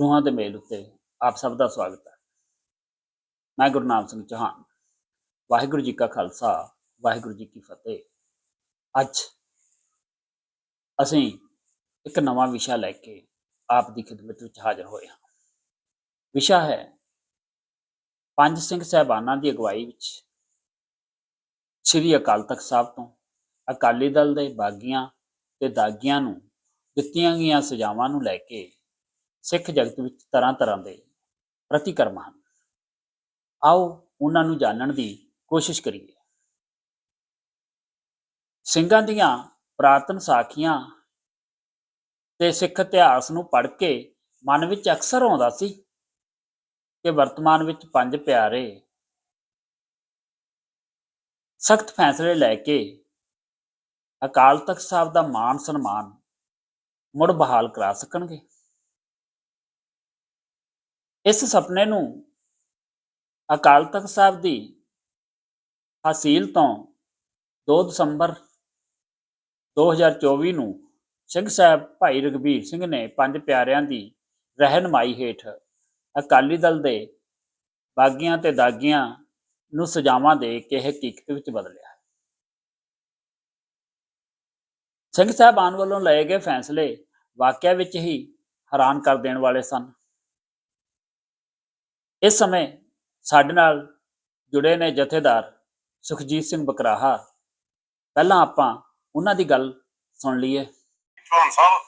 ਰੂਹਾਂ ਦੇ ਮੇਲ ਉੱਤੇ ਆਪ ਸਭ ਦਾ ਸਵਾਗਤ ਹੈ। ਮੈਂ ਗੁਰਨਾਮ ਸਿੰਘ ਚੌਹਾਨ। ਵਾਹਿਗੁਰੂ ਜੀ ਕਾ ਖਾਲਸਾ, ਵਾਹਿਗੁਰੂ ਜੀ ਕੀ ਫਤਿਹ। ਅੱਜ ਅਸੀਂ ਇੱਕ ਨਵਾਂ ਵਿਸ਼ਾ ਲੈ ਕੇ ਆਪ ਦੀ ਖਿਦਮਤ ਵਿੱਚ ਹਾਜ਼ਰ ਹੋਏ ਹਾਂ। ਵਿਸ਼ਾ ਹੈ ਪੰਜ ਸਿੰਘ ਸਹਿਬਾਨਾਂ ਦੀ ਅਗਵਾਈ ਵਿੱਚ ਸ੍ਰੀ ਅਕਾਲ ਤਖਤ ਸਾਹਿਬ ਤੋਂ ਅਕਾਲੀ ਦਲ ਦੇ ਬਾਗੀਆਂ ਤੇ ਦਾਗੀਆਂ ਨੂੰ ਦਿੱਤੀਆਂ ਗਈਆਂ ਸਜ਼ਾਵਾਂ ਨੂੰ ਲੈ ਕੇ ਸਿੱਖ ਜਗਤ ਵਿੱਚ ਤਰ੍ਹਾਂ ਤਰ੍ਹਾਂ ਦੇ ਪ੍ਰਤੀਕਰਮ ਹਨ। ਆਓ ਉਹਨਾਂ ਨੂੰ ਜਾਣਨ ਦੀ ਕੋਸ਼ਿਸ਼ ਕਰੀਏ। ਸਿੰਘਾਂ ਦੀਆਂ ਪ੍ਰਾਤਨ ਸਾਖੀਆਂ ਤੇ ਸਿੱਖ ਇਤਿਹਾਸ ਨੂੰ ਪੜ੍ਹ ਕੇ ਮਨ ਵਿੱਚ ਅਕਸਰ ਆਉਂਦਾ ਸੀ ਕਿ ਵਰਤਮਾਨ ਵਿੱਚ ਪੰਜ ਪਿਆਰੇ ਸਖਤ ਫੈਸਲੇ ਲੈ ਕੇ ਅਕਾਲ ਤਖਤ ਸਾਹਿਬ ਦਾ ਮਾਨ ਸਨਮਾਨ ਮੁੜ ਬਹਾਲ ਕਰਾ ਸਕਣਗੇ। ਇਸ ਸੁਪਨੇ ਨੂੰ ਅਕਾਲ ਤਖਤ ਸਾਹਿਬ ਦੀ ਹਾਸੀਲ ਤੋਂ 2 ਦਸੰਬਰ 2024 ਨੂੰ ਸਿੰਘ ਸਾਹਿਬ ਭਾਈ ਰਗਵੀਰ ਸਿੰਘ ਨੇ ਪੰਜ ਪਿਆਰਿਆਂ ਦੀ ਰਹਿਨਮਾਈ ਹੇਠ ਅਕਾਲੀ ਦਲ ਦੇ ਬਾਗੀਆਂ ਤੇ ਦਾਗੀਆਂ ਨੂੰ ਸਜ਼ਾਵਾਂ ਦੇ ਕੇ ਹਕੀਕਤ ਵਿੱਚ ਬਦਲਿਆ। ਸਿੰਘ ਸਾਹਿਬਾਨ ਵੱਲੋਂ ਲਏ ਗਏ ਫੈਸਲੇ ਵਾਕਿਆ ਵਿੱਚ ਹੀ ਹੈਰਾਨ ਕਰ ਦੇਣ ਵਾਲੇ ਸਨ। ਇਸ ਸਮੇਂ ਸਾਡੇ ਨਾਲ ਜੁੜੇ ਨੇ ਜਥੇਦਾਰ ਸੁਖਜੀਤ ਸਿੰਘ ਬਕਰਾਹਾ। ਪਹਿਲਾਂ ਆਪਾਂ ਉਹਨਾਂ ਦੀ ਗੱਲ ਸੁਣ ਲਈਏ। ਚੌਹਾਨ ਸਾਹਿਬ,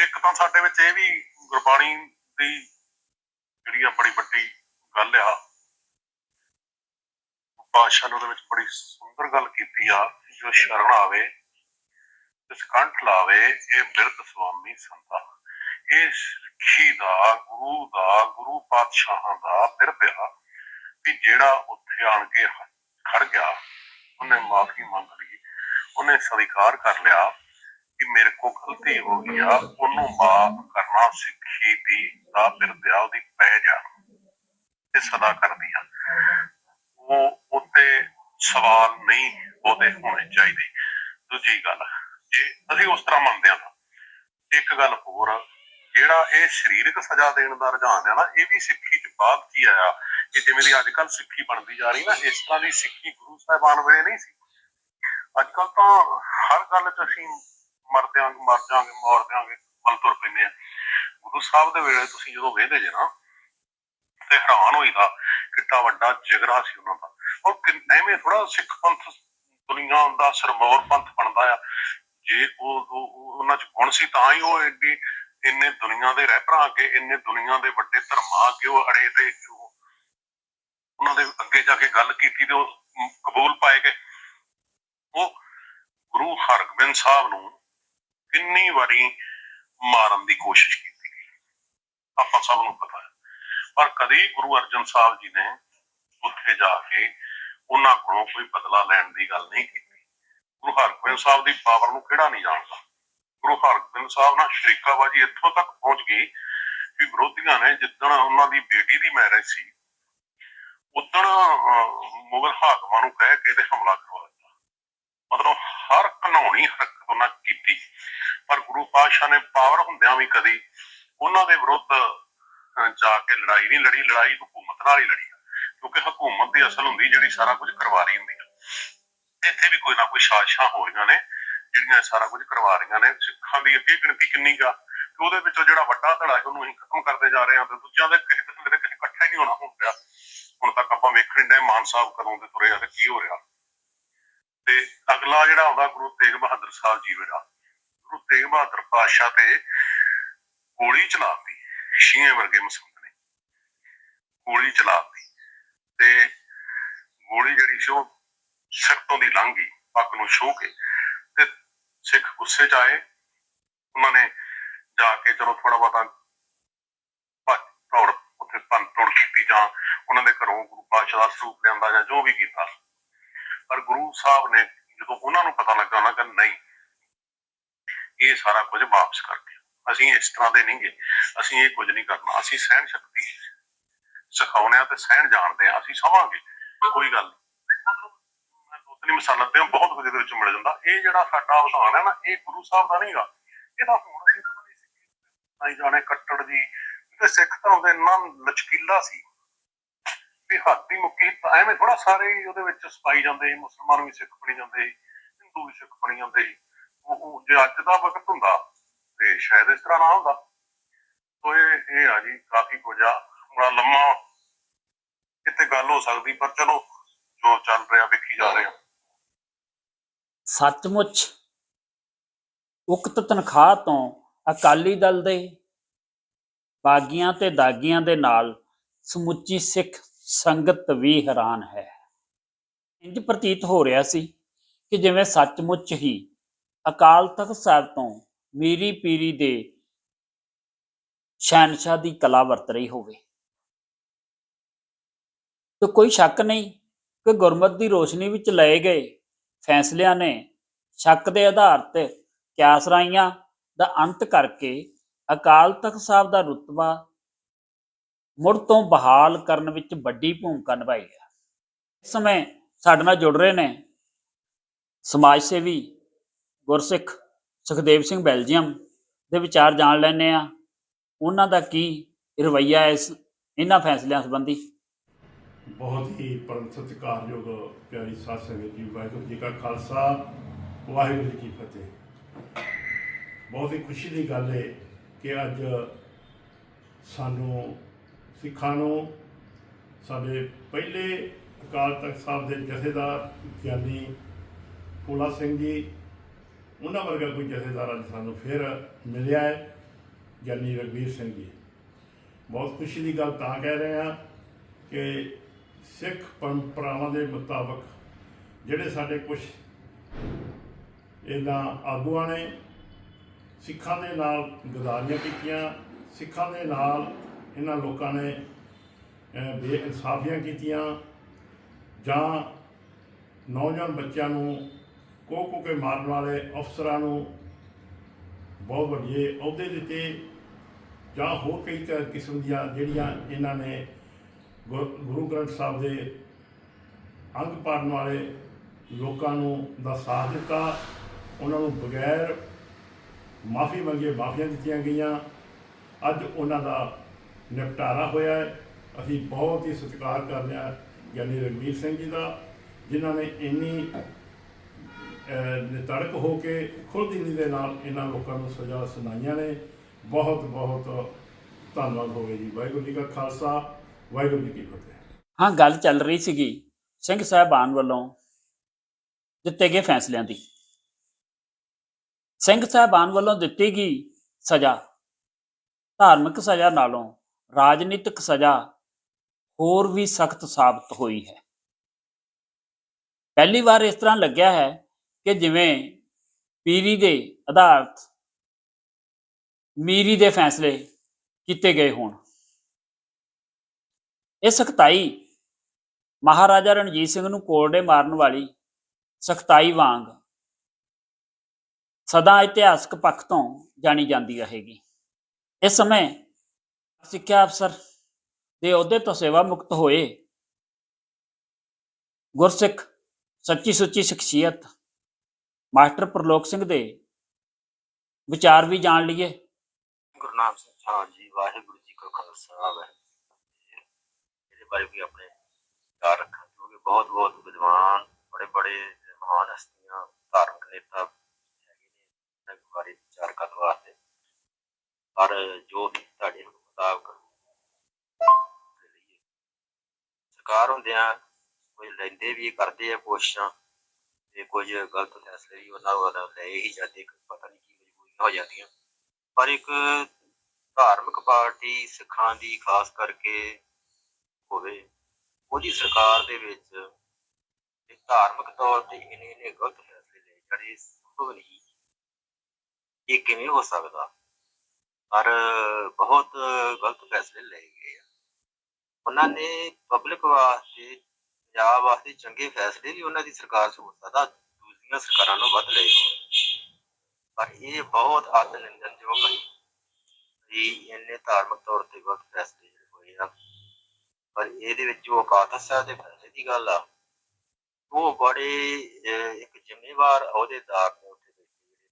ਇੱਕ ਤਾਂ ਸਾਡੇ ਵਿੱਚ ਇਹ ਵੀ ਗੁਰਬਾਣੀ ਦੀ ਜਿਹੜੀ ਆ ਬੜੀ ਵੱਡੀ ਗੱਲ ਆ। ਬਾਦਸ਼ਾਹ ਨੇ ਉਹਦੇ ਵਿੱਚ ਬੜੀ ਸੁੰਦਰ ਗੱਲ ਕੀਤੀ ਆ, ਜੋ ਸ਼ਰਨ ਆਵੇ ਇਸ ਕੰਠ ਲਾਵੇ, ਇਹ ਬਿਰਧ ਸੁਆਮੀ ਸੰਤਾ। ਇਹ ਸਿੱਖੀ ਦਾ ਗੁਰੂ ਦਾ ਗੁਰੂ ਪਾਤਸ਼ਾਹਾਂ ਦਾ ਬਿਰਧ ਆ ਵੀ ਜਿਹੜਾ ਉੱਥੇ ਆਣ ਕੇ ਖੜ ਗਿਆ ਉਹਨੇ ਮਾਫੀ ਮੰਗ ਲਈ ਉਹਨੇ ਸਵੀਕਾਰ ਕਰ ਲਿਆ ਕਿ ਮੇਰੇ ਕੋ ਗਲਤੀ ਹੋ ਗਈ ਆ ਉਹਨੂੰ ਮਾਫ ਕਰਨਾ ਸਿੱਖੀ ਦੀ ਦਾ ਬਿਰਦਿਆ ਉਹਦੀ ਪੈ ਜਾ। ਤੇ ਸਦਾ ਕਰਦੀ ਆ। ਉਹ ਉੱਤੇ ਸਵਾਲ ਨਹੀਂ ਉਹਦੇ ਹੋਣੇ ਚਾਹੀਦੇ। ਦੂਜੀ ਗੱਲ ਜੇ ਅਸੀਂ ਉਸ ਤਰ੍ਹਾਂ ਮੰਨਦੇ ਆ ਤਾਂ ਇੱਕ ਗੱਲ ਹੋਰ ਜਿਹੜਾ ਇਹ ਸਰੀਰਕ ਸਜ਼ਾ ਦੇਣ ਦਾ ਰੁਝਾਨ ਆ ਨਾ, ਇਹ ਵੀ ਸਿੱਖੀ ਚ ਬਾਅਦ ਕੀ ਆਇਆ ਕਿ ਜਿਵੇਂ ਦੀ ਅੱਜ ਕੱਲ ਸਿੱਖੀ ਬਣਦੀ ਜਾ ਰਹੀ ਨਾ, ਇਸ ਤਰ੍ਹਾਂ ਦੀ ਸਿੱਖੀ ਗੁਰੂ ਸਾਹਿਬਾਨ ਵੇਲੇ ਨਹੀਂ ਸੀ। ਅੱਜ ਕੱਲ ਤਾਂ ਹਰ ਗੱਲ 'ਚ ਅਸੀਂ ਮਰ ਦਿਆਂਗੇ ਮਰ ਜਾਾਂਗੇ ਮਰ ਦਿਆਂਗੇ ਮਨ ਤੁਰ ਪੈਂਦੇ ਆ। ਗੁਰੂ ਸਾਹਿਬ ਦੇ ਵੇਲੇ ਤੁਸੀਂ ਜਦੋਂ ਵੇਖਦੇ ਜੇ ਨਾ, ਤੇ ਹੈਰਾਨ ਹੋਈਦਾ ਕਿੱਡਾ ਵੱਡਾ ਜਿਗਰਾ ਸੀ ਉਹਨਾਂ ਦਾ। ਔਰ ਐਵੇਂ ਥੋੜਾ ਸਿੱਖ ਪੰਥ ਦੁਨੀਆ ਦਾ ਸਰਮੌਰ ਪੰਥ ਬਣਦਾ ਆ। ਜੇ ਉਹ- ਉਹਨਾਂ 'ਚ ਗੁਣ ਸੀ ਤਾਂ ਹੀ ਉਹ ਐਡੀ ਇੰਨੇ ਦੁਨੀਆ ਦੇ ਰਹਿਬਰਾਂ ਅੱਗੇ ਇੰਨੇ ਦੁਨੀਆ ਦੇ ਵੱਡੇ ਧਰਮਾਂ ਅੱਗੇ ਉਹ ਅੜੇ ਤੇ ਉਹਨਾਂ ਦੇ ਅੱਗੇ ਜਾ ਕੇ ਗੱਲ ਕੀਤੀ ਤੇ ਉਹ ਮ, ਕਬੂਲ ਪਾਏ ਗਏ। ਉਹ ਗੁਰੂ ਹਰਗੋਬਿੰਦ ਸਾਹਿਬ ਨੂੰ ਕਿੰਨੀ ਵਾਰੀ ਮਾਰਨ ਦੀ ਕੋਸ਼ਿਸ਼ ਕੀਤੀ। ਗਈ ਆਪਾਂ ਸਭ ਨੂੰ ਪਤਾ ਹੈ। ਪਰ ਕਦੀ ਗੁਰੂ ਅਰਜਨ ਸਾਹਿਬ ਜੀ ਨੇ ਉੱਥੇ ਜਾ ਕੇ ਉਹਨਾਂ ਕੋਲੋਂ ਕੋਈ ਬਦਲਾ ਲੈਣ ਦੀ ਗੱਲ ਨਹੀਂ ਕੀਤੀ। ਗੁਰੂ ਹਰਗੋਬਿੰਦ ਸਾਹਿਬ ਦੀ ਪਾਵਰ ਨੂੰ ਕਿਹੜਾ ਨਹੀਂ ਜਾਣਦਾ? ਗੁਰੂ ਹਰਗੋਬਿੰਦ ਸਾਹਿਬ ਨਾਲ ਸ਼ਰੀਕਾਬਾਜੀ ਇੱਥੋਂ ਤੱਕ ਪਹੁੰਚ ਗਈ ਕਿ ਵਿਰੋਧੀਆਂ ਨੇ ਜਿੱਦਣ ਉਹਨਾਂ ਦੀ ਬੇਟੀ ਦੀ ਮੈਰਿਜ ਸੀ, ਉਦਣ ਮੁਗਲ ਹਾਕਮਾਂ ਨੂੰ ਕਹਿ ਕੇ ਤੇ ਹਮਲਾ ਕਰਵਾ ਦਿੱਤਾ। ਮਤਲਬ ਹਰ ਘਨੌਣੀ ਹਰਕਤ ਉਹਨਾਂ ਕੀਤੀ, ਪਰ ਗੁਰੂ ਪਾਤਸ਼ਾਹ ਨੇ ਪਾਵਰ ਹੁੰਦਿਆਂ ਵੀ ਕਦੀ ਉਹਨਾਂ ਦੇ ਵਿਰੁੱਧ ਜਾ ਕੇ ਲੜਾਈ ਨਹੀਂ ਲੜੀ, ਲੜਾਈ ਹਕੂਮਤ ਨਾਲ ਹੀ ਲੜੀ। ਕਿਉਂਕਿ ਹਕੂਮਤ ਦੀ ਅਸਲ ਹੁੰਦੀ ਜਿਹੜੀ ਸਾਰਾ ਕੁਝ ਕਰਵਾ ਰਹੀ ਹੁੰਦੀ ਹੈ ਇੱਥੇ ਵੀ ਕੋਈ ਨਾ ਕੋਈ ਸਾਜ਼ਿਸ਼ਾਂ ਹੋ ਰਹੀਆਂ ਨੇ ਜਿਹੜੀਆਂ ਸਾਰਾ ਕੁਝ ਕਰਵਾ ਰਹੀਆਂ ਨੇ, ਸਿੱਖਾਂ ਦੀ ਅੱਗੇ ਗਿਣਤੀ ਕਿੰਨੀ ਗਾ ਤੇ ਉਹਦੇ ਵਿੱਚੋਂ ਜਿਹੜਾ ਵੱਡਾ ਧੜਾ ਉਹਨੂੰ ਅਸੀਂ ਖਤਮ ਕਰਦੇ ਜਾ ਰਹੇ ਹਾਂ, ਤੇ ਦੂਜਿਆਂ ਦੇ ਕਿਸੇ ਕਿਸਮ ਦੇ ਕਿਸੇ ਇਕੱਠਾ ਹੀ ਨਹੀਂ ਹੋਣਾ ਹੁਣ ਹੁਣ ਤੱਕ ਆਪਾਂ ਵੇਖਣ ਦੇ ਮਾਨ ਸਾਹਿਬ ਕਦੋਂ ਦੇ ਤੁਰੇ ਆ ਤੇ ਕੀ ਹੋ ਰਿਹਾ। ਤੇ ਅਗਲਾ ਜਿਹੜਾ ਆਉਂਦਾ ਗੁਰੂ ਤੇਗ ਬਹਾਦਰ ਸਾਹਿਬ ਜੀ ਵੇੜਾ ਗੁਰੂ ਤੇਗ ਬਹਾਦਰ ਪਾਤਸ਼ਾਹ ਤੇ ਗੋਲੀ ਚਲਾਤੀ ਸ਼ੀਏ ਵਰਗੇ ਮਸੰਦ ਨੇ। ਗੋਲੀ ਚਲਾਤੀ, ਤੇ ਗੋਲੀ ਜਿਹੜੀ ਸੀ ਉਹ ਸਿਰ ਤੋਂ ਦੀ ਲੰਘ ਗਈ, ਪੱਗ ਨੂੰ ਛੂਹ ਕੇ। ਸਿੱਖ ਗੁੱਸੇ ਚ ਆਏ, ਉਹਨਾਂ ਨੇ ਜਾ ਕੇ ਚਲੋ ਥੋੜਾ ਬਹੁਤਾ ਭੱਜ ਉੱਥੇ ਭੰਨ ਤੋੜ ਕੀਤੀ ਜਾਂ ਉਹਨਾਂ ਦੇ ਘਰੋਂ ਗੁਰੂ ਪਾਤਸ਼ਾਹ ਦਾ ਸਰੂਪ ਲਿਆਂਦਾ ਜਾਂ ਜੋ ਵੀ ਕੀਤਾ। ਪਰ ਗੁਰੂ ਸਾਹਿਬ ਨੇ ਜਦੋਂ ਉਹਨਾਂ ਨੂੰ ਪਤਾ ਲੱਗਾ, ਉਹਨਾਂ ਕਹਿੰਦੇ ਨਹੀਂ, ਇਹ ਸਾਰਾ ਕੁਝ ਵਾਪਸ ਕਰ ਦਿਓ। ਅਸੀਂ ਇਸ ਤਰ੍ਹਾਂ ਦੇ ਨਹੀਂਗੇ ਅਸੀਂ ਇਹ ਕੁਝ ਨਹੀਂ ਕਰਨਾ। ਅਸੀਂ ਸਹਿਣ ਸ਼ਕਤੀ ਸਿਖਾਉਣੇ ਆ ਤੇ ਸਹਿਣ ਜਾਣਦੇ ਆ ਅਸੀਂ ਸਵਾਂਗੇ ਕੋਈ ਗੱਲ ਨਹੀਂ। ਮੈਂ ਮਿਸਾਲਾਂ ਤੇ ਬਹੁਤ ਕੁਝ ਇਹਦੇ ਵਿੱਚ ਮਿਲ ਜਾਂਦਾ। ਇਹ ਜਿਹੜਾ ਸਾਡਾ ਉਦਾਹਰਣ ਹੈ ਨਾ, ਇਹ ਗੁਰੂ ਸਾਹਿਬ ਦਾ ਨਹੀਂਗਾ। ਇਹਦਾ ਹੁਣ ਅਸੀਂ ਪਤਾ ਨਹੀਂ ਸੀ ਨਹੀਂ ਜਾਣੇ ਕੱਟੜ ਜੀ। ਤੇ ਸਿੱਖ ਧਰਮ ਦੇ ਇੰਨਾ ਲਚਕੀਲਾ ਸੀ ਵੀ ਹੱਥ ਦੀ ਮੁੱਕੀ ਐਵੇਂ ਥੋੜਾ ਸਾਰੇ ਉਹਦੇ ਵਿੱਚ ਸਪਾਈ ਜਾਂਦੇ ਮੁਸਲਮਾਨ ਵੀ ਸਿੱਖ ਬਣੀ ਜਾਂਦੇ ਹਿੰਦੂ ਵੀ ਸਿੱਖ ਬਣੀ ਜਾਂਦੇ ਉਹ ਜੇ ਅੱਜ ਦਾ ਵਕਤ ਹੁੰਦਾ, ਤੇ ਸ਼ਾਇਦ ਇਸ ਤਰ੍ਹਾਂ ਨਾ ਹੁੰਦਾ। ਸੋ ਇਹ ਇਹ ਆ ਜੀ, ਕਾਫੀ ਕੁਝ ਆ। ਬੜਾ ਲੰਮਾ ਕਿਤੇ ਗੱਲ ਹੋ ਸਕਦੀ, ਪਰ ਚਲੋ, ਜੋ ਚੱਲ ਰਿਹਾ, ਵੇਖੀ ਜਾ ਰਿਹਾ ਸੱਚਮੁੱਚ ਉਕਤ ਤਨਖਾਹ ਤੋਂ ਅਕਾਲੀ ਦਲ ਦੇ ਬਾਗੀਆਂ ਤੇ ਦਾਗੀਆਂ ਦੇ ਨਾਲ ਸਮੁੱਚੀ ਸਿੱਖ ਸੰਗਤ ਵੀ ਹੈਰਾਨ ਹੈ। ਇੰਜ ਪ੍ਰਤੀਤ ਹੋ ਰਿਹਾ ਸੀ ਕਿ ਜਿਵੇਂ ਸੱਚਮੁੱਚ ਹੀ ਅਕਾਲ ਤਖਤ ਸਾਹਿਬ ਤੋਂ ਮੀਰੀ ਪੀਰੀ ਦੇ ਸ਼ਹਿਨशाह ਦੀ ਕਲਾ ਵਰਤ ਰਹੀ ਹੋਵੇ। ਤੇ ਕੋਈ ਸ਼ੱਕ ਨਹੀਂ ਕਿ ਗੁਰਮਤ ਦੀ ਰੋਸ਼ਨੀ ਵਿੱਚ ਲਏ ਗਏ ਫੈਸਲਿਆਂ ਨੇ ਸ਼ੱਕ ਦੇ ਆਧਾਰ ਤੇ ਕਿਆਸਰਾਈਆਂ ਦਾ ਅੰਤ ਕਰਕੇ ਅਕਾਲ ਤਖਤ ਸਾਹਿਬ ਦਾ ਰੁਤਬਾ ਮੁੜ ਤੋਂ ਬਹਾਲ ਕਰਨ ਵਿੱਚ ਵੱਡੀ ਭੂਮਿਕਾ ਨਿਭਾਈ ਹੈ। ਇਸ ਸਮੇਂ ਸਾਡੇ ਨਾਲ ਜੁੜ ਰਹੇ ਨੇ ਸਮਾਜ ਸੇਵੀ ਗੁਰਸਿੱਖ ਸੁਖਦੇਵ ਸਿੰਘ ਬੈਲਜੀਅਮ ਦੇ ਵਿਚਾਰ ਜਾਣ ਲੈਣੇ ਆ ਉਹਨਾਂ ਦਾ ਕੀ ਰਵੱਈਆ ਇਸ ਇਹਨਾਂ ਫੈਸਲਿਆਂ ਸੰਬੰਧੀ? ਬਹੁਤ ਹੀ ਪਰਮ ਸਤਿਕਾਰਯੋਗ ਪਿਆਰੀ ਸਾਧ ਸੰਗਤ ਜੀ, ਵਾਹਿਗੁਰੂ ਜੀ ਕਾ ਖਾਲਸਾ, ਵਾਹਿਗੁਰੂ ਜੀ ਕੀ ਫਤਿਹ। ਬਹੁਤ ਹੀ ਖੁਸ਼ੀ ਦੀ ਗੱਲ ਹੈ ਕਿ ਅੱਜ ਸਾਨੂੰ ਸਿੱਖਾਂ ਨੂੰ, ਸਾਡੇ ਪਹਿਲੇ ਅਕਾਲ ਤਖਤ ਸਾਹਿਬ ਦੇ ਜਥੇਦਾਰ ਗਿਆਨੀ ਫੂਲਾ ਸਿੰਘ ਜੀ, ਉਹਨਾਂ ਵਰਗਾ ਕੋਈ ਜਥੇਦਾਰ ਅੱਜ ਸਾਨੂੰ ਫਿਰ ਮਿਲਿਆ ਹੈ, ਗਿਆਨੀ ਰਗਵੀਰ ਸਿੰਘ ਜੀ। ਬਹੁਤ ਖੁਸ਼ੀ ਦੀ ਗੱਲ ਤਾਂ ਕਹਿ ਰਹੇ ਹਾਂ ਕਿ ਸਿੱਖ ਪਰੰਪਰਾਵਾਂ ਦੇ ਮੁਤਾਬਕ ਜਿਹੜੇ ਸਾਡੇ ਕੁਝ ਇਹਨਾਂ ਆਗੂਆਂ ਨੇ ਸਿੱਖਾਂ ਦੇ ਨਾਲ ਗਦਾਰੀਆਂ ਕੀਤੀਆਂ, ਸਿੱਖਾਂ ਦੇ ਨਾਲ ਇਹਨਾਂ ਲੋਕਾਂ ਨੇ ਬੇਇਨਸਾਫੀਆਂ ਕੀਤੀਆਂ ਜਾਂ ਨੌਜਵਾਨ ਬੱਚਿਆਂ ਨੂੰ ਕੋਹ ਕੋਹ ਕੇ ਮਾਰਨ ਵਾਲੇ ਅਫਸਰਾਂ ਨੂੰ ਬਹੁਤ ਵੱਡੇ ਅਹੁਦੇ ਦਿੱਤੇ ਜਾਂ ਹੋਰ ਕਈ ਕ- ਕਿਸਮ ਦੀਆਂ ਜਿਹੜੀਆਂ ਇਹਨਾਂ ਨੇ ਗੁਰ- ਗੁਰੂ ਗ੍ਰੰਥ ਸਾਹਿਬ ਦੇ ਅੰਗ ਪਾੜਨ ਵਾਲੇ ਲੋਕਾਂ ਨੂੰ ਦਾ ਸਾਥ ਦਿੱਤਾ। ਉਹਨਾਂ ਨੂੰ ਬਗੈਰ ਮਾਫੀ ਮੰਗੇ ਮਾਫੀਆਂ ਦਿੱਤੀਆਂ ਗਈਆਂ। ਅੱਜ ਉਹਨਾਂ ਦਾ ਨਿਪਟਾਰਾ ਹੋਇਆ ਹੈ। ਅਸੀਂ ਬਹੁਤ ਹੀ ਸਤਿਕਾਰ ਕਰਦੇ ਹਾਂ ਗਿਆਨੀ ਰਣਵੀਰ ਸਿੰਘ ਜੀ ਦਾ ਜਿਨ੍ਹਾਂ ਨੇ ਇੰਨੀ ਅਹ, ਨਿਤੜਕ ਹੋ ਕੇ ਖੁੱਲ੍ਹਦਿਲੀ ਦੇ ਨਾਲ ਇਹਨਾਂ ਲੋਕਾਂ ਨੂੰ ਸਜ਼ਾ ਸੁਣਾਈਆਂ ਨੇ। ਬਹੁਤ ਬਹੁਤ ਧੰਨਵਾਦ ਹੋਵੇ ਜੀ। ਵਾਹਿਗੁਰੂ ਜੀ ਕਾ ਖਾਲਸਾ। ਵਾਹਿਗੁਰੂ ਜੀ ਕੀ ਫਤਿਹ। ਹਾਂ, ਗੱਲ ਚੱਲ ਰਹੀ ਸੀਗੀ ਸਿੰਘ ਸਾਹਿਬਾਨ ਵੱਲੋਂ ਦਿੱਤੇ ਗਏ ਫੈਸਲਿਆਂ ਦੀ। ਸਿੰਘ ਸਾਹਿਬਾਨ ਵੱਲੋਂ ਦਿੱਤੀ ਗਈ ਸਜ਼ਾ, ਧਾਰਮਿਕ ਸਜ਼ਾ ਨਾਲੋਂ ਰਾਜਨੀਤਿਕ ਸਜ਼ਾ ਹੋਰ ਵੀ ਸਖਤ ਸਾਬਤ ਹੋਈ ਹੈ। ਪਹਿਲੀ ਵਾਰ ਇਸ ਤਰ੍ਹਾਂ ਲੱਗਿਆ ਹੈ ਕਿ ਜਿਵੇਂ ਪੀਰੀ ਦੇ ਆਧਾਰਤ ਮੀਰੀ ਦੇ ਫੈਸਲੇ ਕੀਤੇ ਗਏ ਹੋਣ। ਇਹ ਸਖਤਾਈ ਮਹਾਰਾਜਾ ਰਣਜੀਤ ਸਿੰਘ ਨੂੰ ਕੋਰਡੇ ਮਾਰਨ ਵਾਲੀ ਸਖਤਾਈ ਵਾਂਗ ਸਦਾ ਇਤਿਹਾਸਕ ਪੱਖ ਤੋਂ ਜਾਣੀ ਜਾਂਦੀ ਰਹੇਗੀ। ਇਸ ਸਮੇਂ ਸਿੱਖਿਆ ਅਫਸਰ ਦੇ ਅਹੁਦੇ ਤੋਂ ਸੇਵਾ ਮੁਕਤ ਹੋਏ ਗੁਰਸਿੱਖ ਸੱਚੀ ਸੁੱਚੀ ਸ਼ਖਸੀਅਤ ਮਾਸਟਰ ਪ੍ਰਲੋਕ ਸਿੰਘ ਦੇ ਵਿਚਾਰ ਵੀ ਜਾਣ ਲਈਏ। ਗੁਰੂ ਸਿੰਘ ਜੀ, ਵਾਹਿਗੁਰੂ ਜੀ ਕਾ ਖਾਲਸਾ, ਵਾਹਿਗੁਰੂ ਬਾਰੇ ਵੀ ਆਪਣੇ ਵਿਚਾਰ ਰੱਖਣ ਕਿਉਂਕਿ ਬਹੁਤ ਬਹੁਤ ਵਿਦਵਾਨ, ਬੜੇ ਬੜੇ ਮਹਾਨ ਹਸਤੀਆਂ, ਧਾਰਮਿਕ ਨੇਤਾ ਹੈਗੇ ਨੇ, ਇਹਨਾਂ ਬਾਰੇ ਵਿਚਾਰ ਕਰਨ ਵਾਸਤੇ। ਪਰ ਜੋ ਤੁਹਾਡੇ ਮੁਤਾਬਕ ਸਰਕਾਰ ਹੁੰਦਿਆਂ ਕੋਈ ਲੈਂਦੇ ਵੀ, ਕਰਦੇ ਆ ਕੋਸ਼ਿਸ਼ਾਂ, ਤੇ ਕੁਝ ਗਲਤ ਫੈਸਲੇ ਵੀ ਉਹਨਾਂ ਵੱਲੋਂ ਲਏ ਹੀ ਜਾਂਦੇ ਪਤਾ ਨਹੀਂ ਕੀ ਮਜਬੂਰੀਆਂ ਹੋ ਜਾਂਦੀਆਂ। ਪਰ ਇੱਕ ਧਾਰਮਿਕ ਪਾਰਟੀ ਸਿੱਖਾਂ ਦੀ, ਖਾਸ ਕਰਕੇ ਹੋਵੇ। ਉਹਦੀ ਸਰਕਾਰ ਦੇ ਵਿੱਚ ਇਹ ਧਾਰਮਿਕ ਤੌਰ ਤੇ ਇਹਨੇ ਇਹਨੇ ਗਲਤ ਫੈਸਲੇ ਲਏ ਜਿਹੜੇ ਸੰਭਵ ਨਹੀਂ ਇਹ ਕਿਵੇਂ ਹੋ ਸਕਦਾ। ਪਰ ਬਹੁਤ ਗਲਤ ਫੈਸਲੇ ਲਏ ਗਏ ਆ। ਉਹਨਾਂ ਨੇ ਪਬਲਿਕ ਵਾਸਤੇ, ਪੰਜਾਬ ਵਾਸਤੇ ਚੰਗੇ ਫੈਸਲੇ ਵੀ ਉਹਨਾਂ ਦੀ ਸਰਕਾਰ ਸੋਚ ਸਕਦਾ ਦੂਸਰੀਆਂ ਸਰਕਾਰਾਂ ਨੂੰ ਵੱਧ ਲਏ ਹੋਣ। ਪਰ ਇਹ ਬਹੁਤ ਆਤਮ ਨਿੰਦਣਯੋਗ ਹੈ ਵੀ ਇੰਨੇ ਧਾਰਮਿਕ ਤੌਰ ਤੇ ਗਲਤ ਫੈਸਲੇ ਹੋਏ ਆ ਪਰ ਇਹਦੇ ਵਿੱਚ ਜੋ ਅਕਾਲ ਦੇ ਫੈਸਲੇ ਦੀ ਗੱਲ ਆ, ਉਹ ਬੜੇ ਇੱਕ ਜ਼ਿੰਮੇਵਾਰ ਅਹੁਦੇਦਾਰ ਨੇ ਉੱਥੇ ਬੈਠੇ ਜਿਹੜੇ।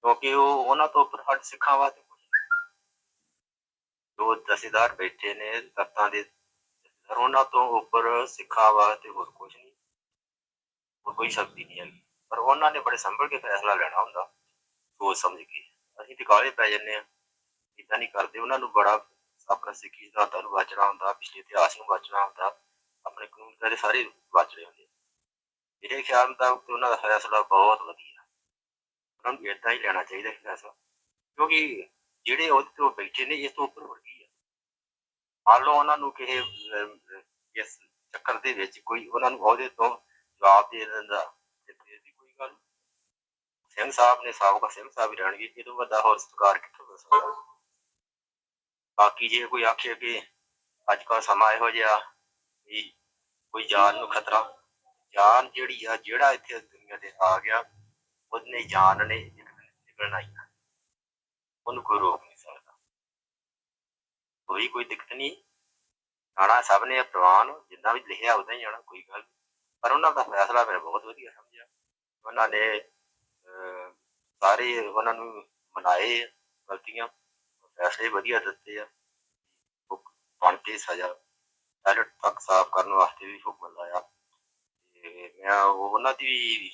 ਕਿਉਂਕਿ ਉਹ ਉਹਨਾਂ ਤੋਂ ਉੱਪਰ ਸਾਡੇ ਸਿੱਖਾਂ ਵਾਸਤੇ ਜੋ ਜਥੇਦਾਰ ਬੈਠੇ ਨੇ, ਤਖਤਾਂ ਦੇ ਉਹਨਾਂ ਤੋਂ ਉੱਪਰ ਸਿੱਖਾਂ ਵਾਸਤੇ ਹੋਰ ਕੁਝ ਨਹੀਂ। ਹੋਰ ਕੋਈ ਸ਼ਕਤੀ ਨਹੀਂ ਹੈਗੀ। ਪਰ ਉਹਨਾਂ ਨੇ ਬੜੇ ਸੰਭਲ ਕੇ ਫੈਸਲਾ ਲੈਣਾ ਹੁੰਦਾ। ਸੋਚ ਸਮਝ ਕੇ। ਅਸੀਂ ਤੇ ਕਾਲੇ ਪੈ ਜੰਨੇ ਆ। ਇਦਾਂ ਨਹੀਂ ਕਰਦੇ। ਉਹਨਾਂ ਨੂੰ ਬੜਾ ਆਪਣਾ ਸਿੱਖੀ ਸਿਧਾਂਤਾਂ ਨੂੰ ਬਚਣਾ ਹੁੰਦਾ, ਪਿਛਲੇ ਇਤਿਹਾਸ ਨੂੰ ਬਚਣਾ ਹੁੰਦਾ, ਆਪਣੇ ਕਾਨੂੰਨ ਕਾਇਦੇ ਸਾਰੇ ਬਚਣੇ ਹੁੰਦੇ ਮੇਰੇ ਖਿਆਲ ਮੁਤਾਬਕ ਤੇ ਉਹਨਾਂ ਦਾ ਫੈਸਲਾ ਬਹੁਤ ਵਧੀਆ। ਉਹਨਾਂ ਨੂੰ ਏਦਾਂ ਹੀ ਲੈਣਾ ਚਾਹੀਦਾ ਇਹ ਫੈਸਲਾ। ਕਿਉਂਕਿ ਜਿਹੜੇ ਉਹਦੇ ਤੋਂ ਬੈਠੇ ਨੇ ਇਸ ਤੋਂ ਉੱਪਰ ਹੋਰ ਕੀ ਹੈ ਮੰਨ ਲਓ ਉਹਨਾਂ ਨੂੰ ਕਿਸੇ ਇਸ ਚੱਕਰ ਦੇ ਵਿੱਚ ਕੋਈ ਉਹਨਾਂ ਨੂੰ ਉਹਦੇ ਤੋਂ ਜਵਾਬ ਦੇ ਦਿੰਦਾ ਕੋਈ ਗੱਲ ਸਿੰਘ ਸਾਹਿਬ ਨੇ ਸਾਬਕਾ ਸਿੰਘ ਸਾਹਿਬ ਹੀ ਰਹਿਣਗੇ ਇਹ ਤੋਂ ਵੱਡਾ ਹੋਰ ਸਤਿਕਾਰ ਕਿੱਥੋਂ ਮਿਲ ਸਕਦਾ? ਬਾਕੀ ਜੇ ਕੋਈ ਆਖੇ ਕਿ ਅੱਜ ਕੱਲ ਸਮਾਂ ਇਹੋ ਜਿਹਾ ਵੀ ਕੋਈ ਜਾਨ ਨੂੰ ਖਤਰਾ ਜਾਨ ਜਿਹੜੀ ਆ ਜਿਹੜਾ ਇੱਥੇ ਦੁਨੀਆ ਤੇ ਆ ਗਿਆ ਉਹਨੇ ਜਾਨ ਨੇ ਨਿਕਲਣਾ ਹੀ ਉਹਨੂੰ ਕੋਈ ਰੋਕ ਨਹੀਂ ਸਕਦਾ। ਕੋਈ ਕੋਈ ਦਿੱਕਤ ਨਹੀਂ। ਆਣਾ ਸਭ ਨੇ ਪ੍ਰਵਾਨ ਜਿੰਨਾ ਵੀ ਲਿਖਿਆ ਉਦਾਂ ਹੀ ਆਣਾ ਕੋਈ ਗੱਲ ਪਰ ਉਹਨਾਂ ਦਾ ਫੈਸਲਾ ਮੈਂ ਬਹੁਤ ਵਧੀਆ ਸਮਝਿਆ। ਉਹਨਾਂ ਨੇ ਅਹ, ਸਾਰੇ ਉਹਨਾਂ ਨੂੰ ਮਨਾਏ ਗਲਤੀਆਂ। ਪੈਸੇ ਵਧੀਆ ਦਿੱਤੇ ਆ। ਬਣ ਕੇ ਸਜ਼ਾ ਟਾਇਲਟ ਤੱਕ ਸਾਫ਼ ਕਰਨ ਵਾਸਤੇ ਵੀ ਹੁਕਮ ਲਾਇਆ। ਤੇ ਮੈਂ ਉਹਨਾਂ ਦੀ ਵੀ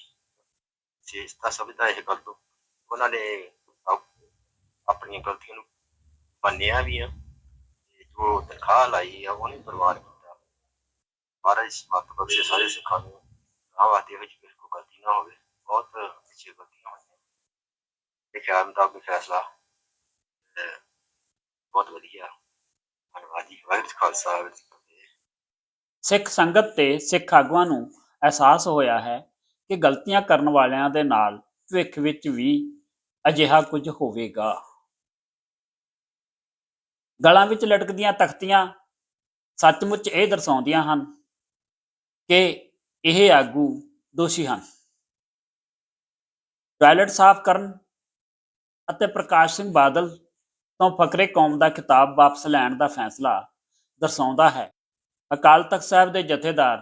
ਵਿਸ਼ੇਸ਼ਤਾ ਸਮਝਦਾ ਇਹ ਗੱਲ ਤੋਂ। ਉਹਨਾਂ ਨੇ ਆਪਣੀਆਂ ਗਲਤੀਆਂ ਨੂੰ ਮੰਨਿਆ ਵੀ ਆ। ਤੇ ਜੋ ਤਨਖਾਹ ਲਾਈ ਆ ਉਹਨੇ ਪਰਿਵਾਰ ਕੀਤਾ। ਮਹਾਰਾਜ ਮਤ ਬਖਸ਼ੇ ਸਾਰੇ ਸਿੱਖਾਂ ਨੂੰ। ਰਾਹ ਵਾਸਤੇ ਵਿੱਚ ਕਿਸੇ ਕੋ ਗਲਤੀ ਨਾ ਹੋਵੇ। ਬਹੁਤ ਅੱਛੀ ਗਲਤੀਆਂ ਹੋਈਆਂ। ਤੇ ਖਿਆਲ ਮੁਤਾਬਕ ਫੈਸਲਾ ਬਹੁਤ ਵਧੀਆ। ਧੰਨਵਾਦ ਜੀ, ਵਾਹਿਗੁਰੂ ਖਾਲਸਾ ਸਿੱਖ ਸੰਗਤ ਤੇ ਸਿੱਖ ਆਗੂਆਂ ਨੂੰ ਅਹਿਸਾਸ ਹੋਇਆ ਹੈ ਕਿ ਗਲਤੀਆਂ ਕਰਨ ਵਾਲਿਆਂ ਦੇ ਨਾਲ ਭਵਿੱਖ ਵਿੱਚ ਵੀ ਅਜਿਹਾ ਕੁਝ ਹੋਵੇਗਾ। ਗਲਾਂ ਵਿੱਚ ਲਟਕਦੀਆਂ ਤਖਤੀਆਂ ਸੱਚਮੁੱਚ ਇਹ ਦਰਸਾਉਂਦੀਆਂ ਹਨ ਕਿ ਇਹ ਆਗੂ ਦੋਸ਼ੀ ਹਨ। ਟਾਇਲਟ ਸਾਫ਼ ਕਰਨ ਅਤੇ ਪ੍ਰਕਾਸ਼ ਸਿੰਘ ਬਾਦਲ ਤੋਂ ਫਕਰੇ ਕੌਮ ਦਾ ਖਿਤਾਬ ਵਾਪਸ ਲੈਣ ਦਾ ਫੈਸਲਾ ਦਰਸਾਉਂਦਾ ਹੈ। ਅਕਾਲ ਤਖਤ ਸਾਹਿਬ ਦੇ ਜਥੇਦਾਰ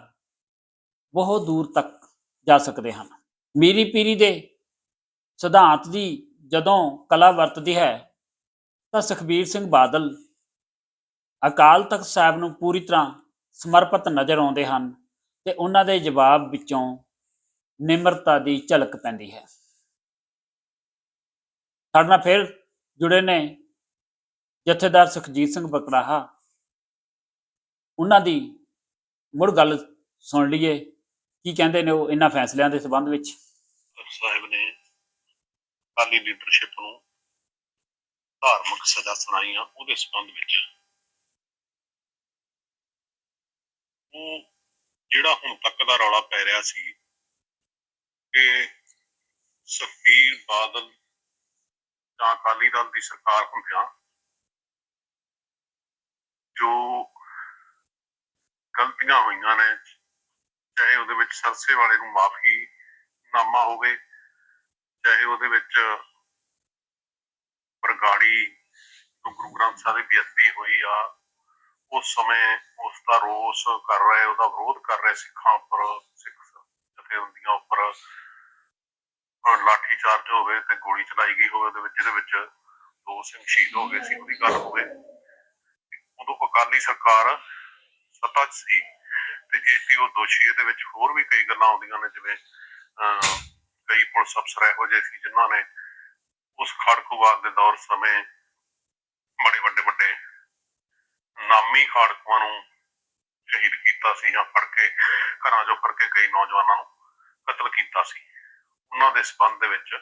ਬਹੁਤ ਦੂਰ ਤੱਕ ਜਾ ਸਕਦੇ ਹਨ। ਮੀਰੀ ਪੀਰੀ ਦੇ ਸਿਧਾਂਤ ਦੀ ਜਦੋਂ ਕਲਾ ਵਰਤਦੀ ਹੈ, ਤਾਂ ਸੁਖਬੀਰ ਸਿੰਘ ਬਾਦਲ ਅਕਾਲ ਤਖਤ ਸਾਹਿਬ ਨੂੰ ਪੂਰੀ ਤਰ੍ਹਾਂ ਸਮਰਪਿਤ ਨਜ਼ਰ ਆਉਂਦੇ ਹਨ ਤੇ ਉਹਨਾਂ ਦੇ ਜਵਾਬ ਵਿੱਚੋਂ ਨਿਮਰਤਾ ਦੀ ਝਲਕ ਪੈਂਦੀ ਹੈ। ਸਾਡੇ ਨਾਲ ਫਿਰ ਜੁੜੇ ਨੇ ਜਥੇਦਾਰ ਸੁਖਜੀਤ ਸਿੰਘ ਬਕਰਾਹਾ ਉਹਨਾਂ ਦੀ ਮੁੜ ਗੱਲ ਸੁਣ ਲਈਏ। ਕੀ ਕਹਿੰਦੇ ਨੇ ਉਹ ਇਹਨਾਂ ਫੈਸਲਿਆਂ ਦੇ ਸੰਬੰਧ ਵਿੱਚ? ਸਾਹਿਬ ਨੇ ਅਕਾਲੀ ਲੀਡਰਸ਼ਿਪ ਨੂੰ ਧਾਰਮਿਕ ਸਜ਼ਾ ਸੁਣਾਈਆਂ, ਉਹਦੇ ਸੰਬੰਧ ਵਿੱਚ ਉਹ ਜਿਹੜਾ ਹੁਣ ਤੱਕ ਦਾ ਰੌਲਾ ਪੈ ਰਿਹਾ ਸੀ ਕਿ ਸੁਖਬੀਰ ਬਾਦਲ ਜਾਂ ਅਕਾਲੀ ਦਲ ਦੀ ਸਰਕਾਰ ਹੁੰਦਿਆਂ ਜੋ ਗਲਤੀਆਂ ਹੋਈਆਂ ਨੇ, ਚਾਹੇ ਉਹਦੇ ਵਿੱਚ ਸਰਸੇ ਵਾਲੇ ਨੂੰ ਮਾਫੀ ਨਾਮਾ ਹੋਵੇ, ਚਾਹੇ ਉਹਦੇ ਵਿੱਚ ਬਰਗਾੜੀ ਤੋਂ ਗੁਰੂ ਗ੍ਰੰਥ ਸਾਹਿਬ ਦੀ ਬੇਅਦਬੀ ਹੋਈ ਆ, ਉਸ ਸਮੇਂ ਉਸ ਦਾ ਰੋਸ ਕਰ ਰਹੇ, ਉਹਦਾ ਵਿਰੋਧ ਕਰ ਰਹੇ ਸਿੱਖਾਂ ਉੱਪਰ, ਸਿੱਖ ਜਥੇਬੰਦੀਆਂ ਉੱਪਰ ਅਹ ਲਾਠੀ ਚਾਰਜ ਹੋਵੇ ਤੇ ਗੋਲੀ ਚਲਾਈ ਗਈ ਹੋਵੇ ਉਹਦੇ ਵਿੱਚ, ਜਿਹਦੇ ਵਿੱਚ ਦੋ ਸਿੰਘ ਸ਼ਹੀਦ ਹੋ ਗਏ ਸੀ, ਉਹਦੀ ਗੱਲ ਹੋਵੇ। ਉਦੋਂ ਅਕਾਲੀ ਸਰਕਾਰ ਸੱਤਾ 'ਚ ਸੀ ਤੇ ਜੇ ਉਹ ਦੋਸ਼ੀ ਇਹਦੇ ਵਿੱਚ ਹੋਰ ਵੀ ਕਈ ਗੱਲਾਂ ਆਉਂਦੀਆਂ ਨੇ, ਜਿਵੇਂ ਕਈ ਪੁਲਿਸ ਅਫਸਰ ਇਹੋ ਜਿਹੇ ਸੀ ਜਿਨ੍ਹਾਂ ਨੇ ਉਸ ਖਾੜਕੂਵਾਦ ਦੇ ਦੌਰ ਸਮੇਂ ਬੜੇ ਵੱਡੇ ਵੱਡੇ ਨਾਮੀ ਖਾੜਕੂਆਂ ਨੂੰ ਸ਼ਹੀਦ ਕੀਤਾ ਸੀ ਜਾਂ ਫੜ ਕੇ ਘਰਾਂ 'ਚੋਂ ਫੜ ਕੇ ਕਈ ਨੌਜਵਾਨਾਂ ਨੂੰ ਕਤਲ ਕੀਤਾ ਸੀ। ਉਹਨਾਂ ਦੇ ਸਬੰਧ ਦੇ ਵਿੱਚ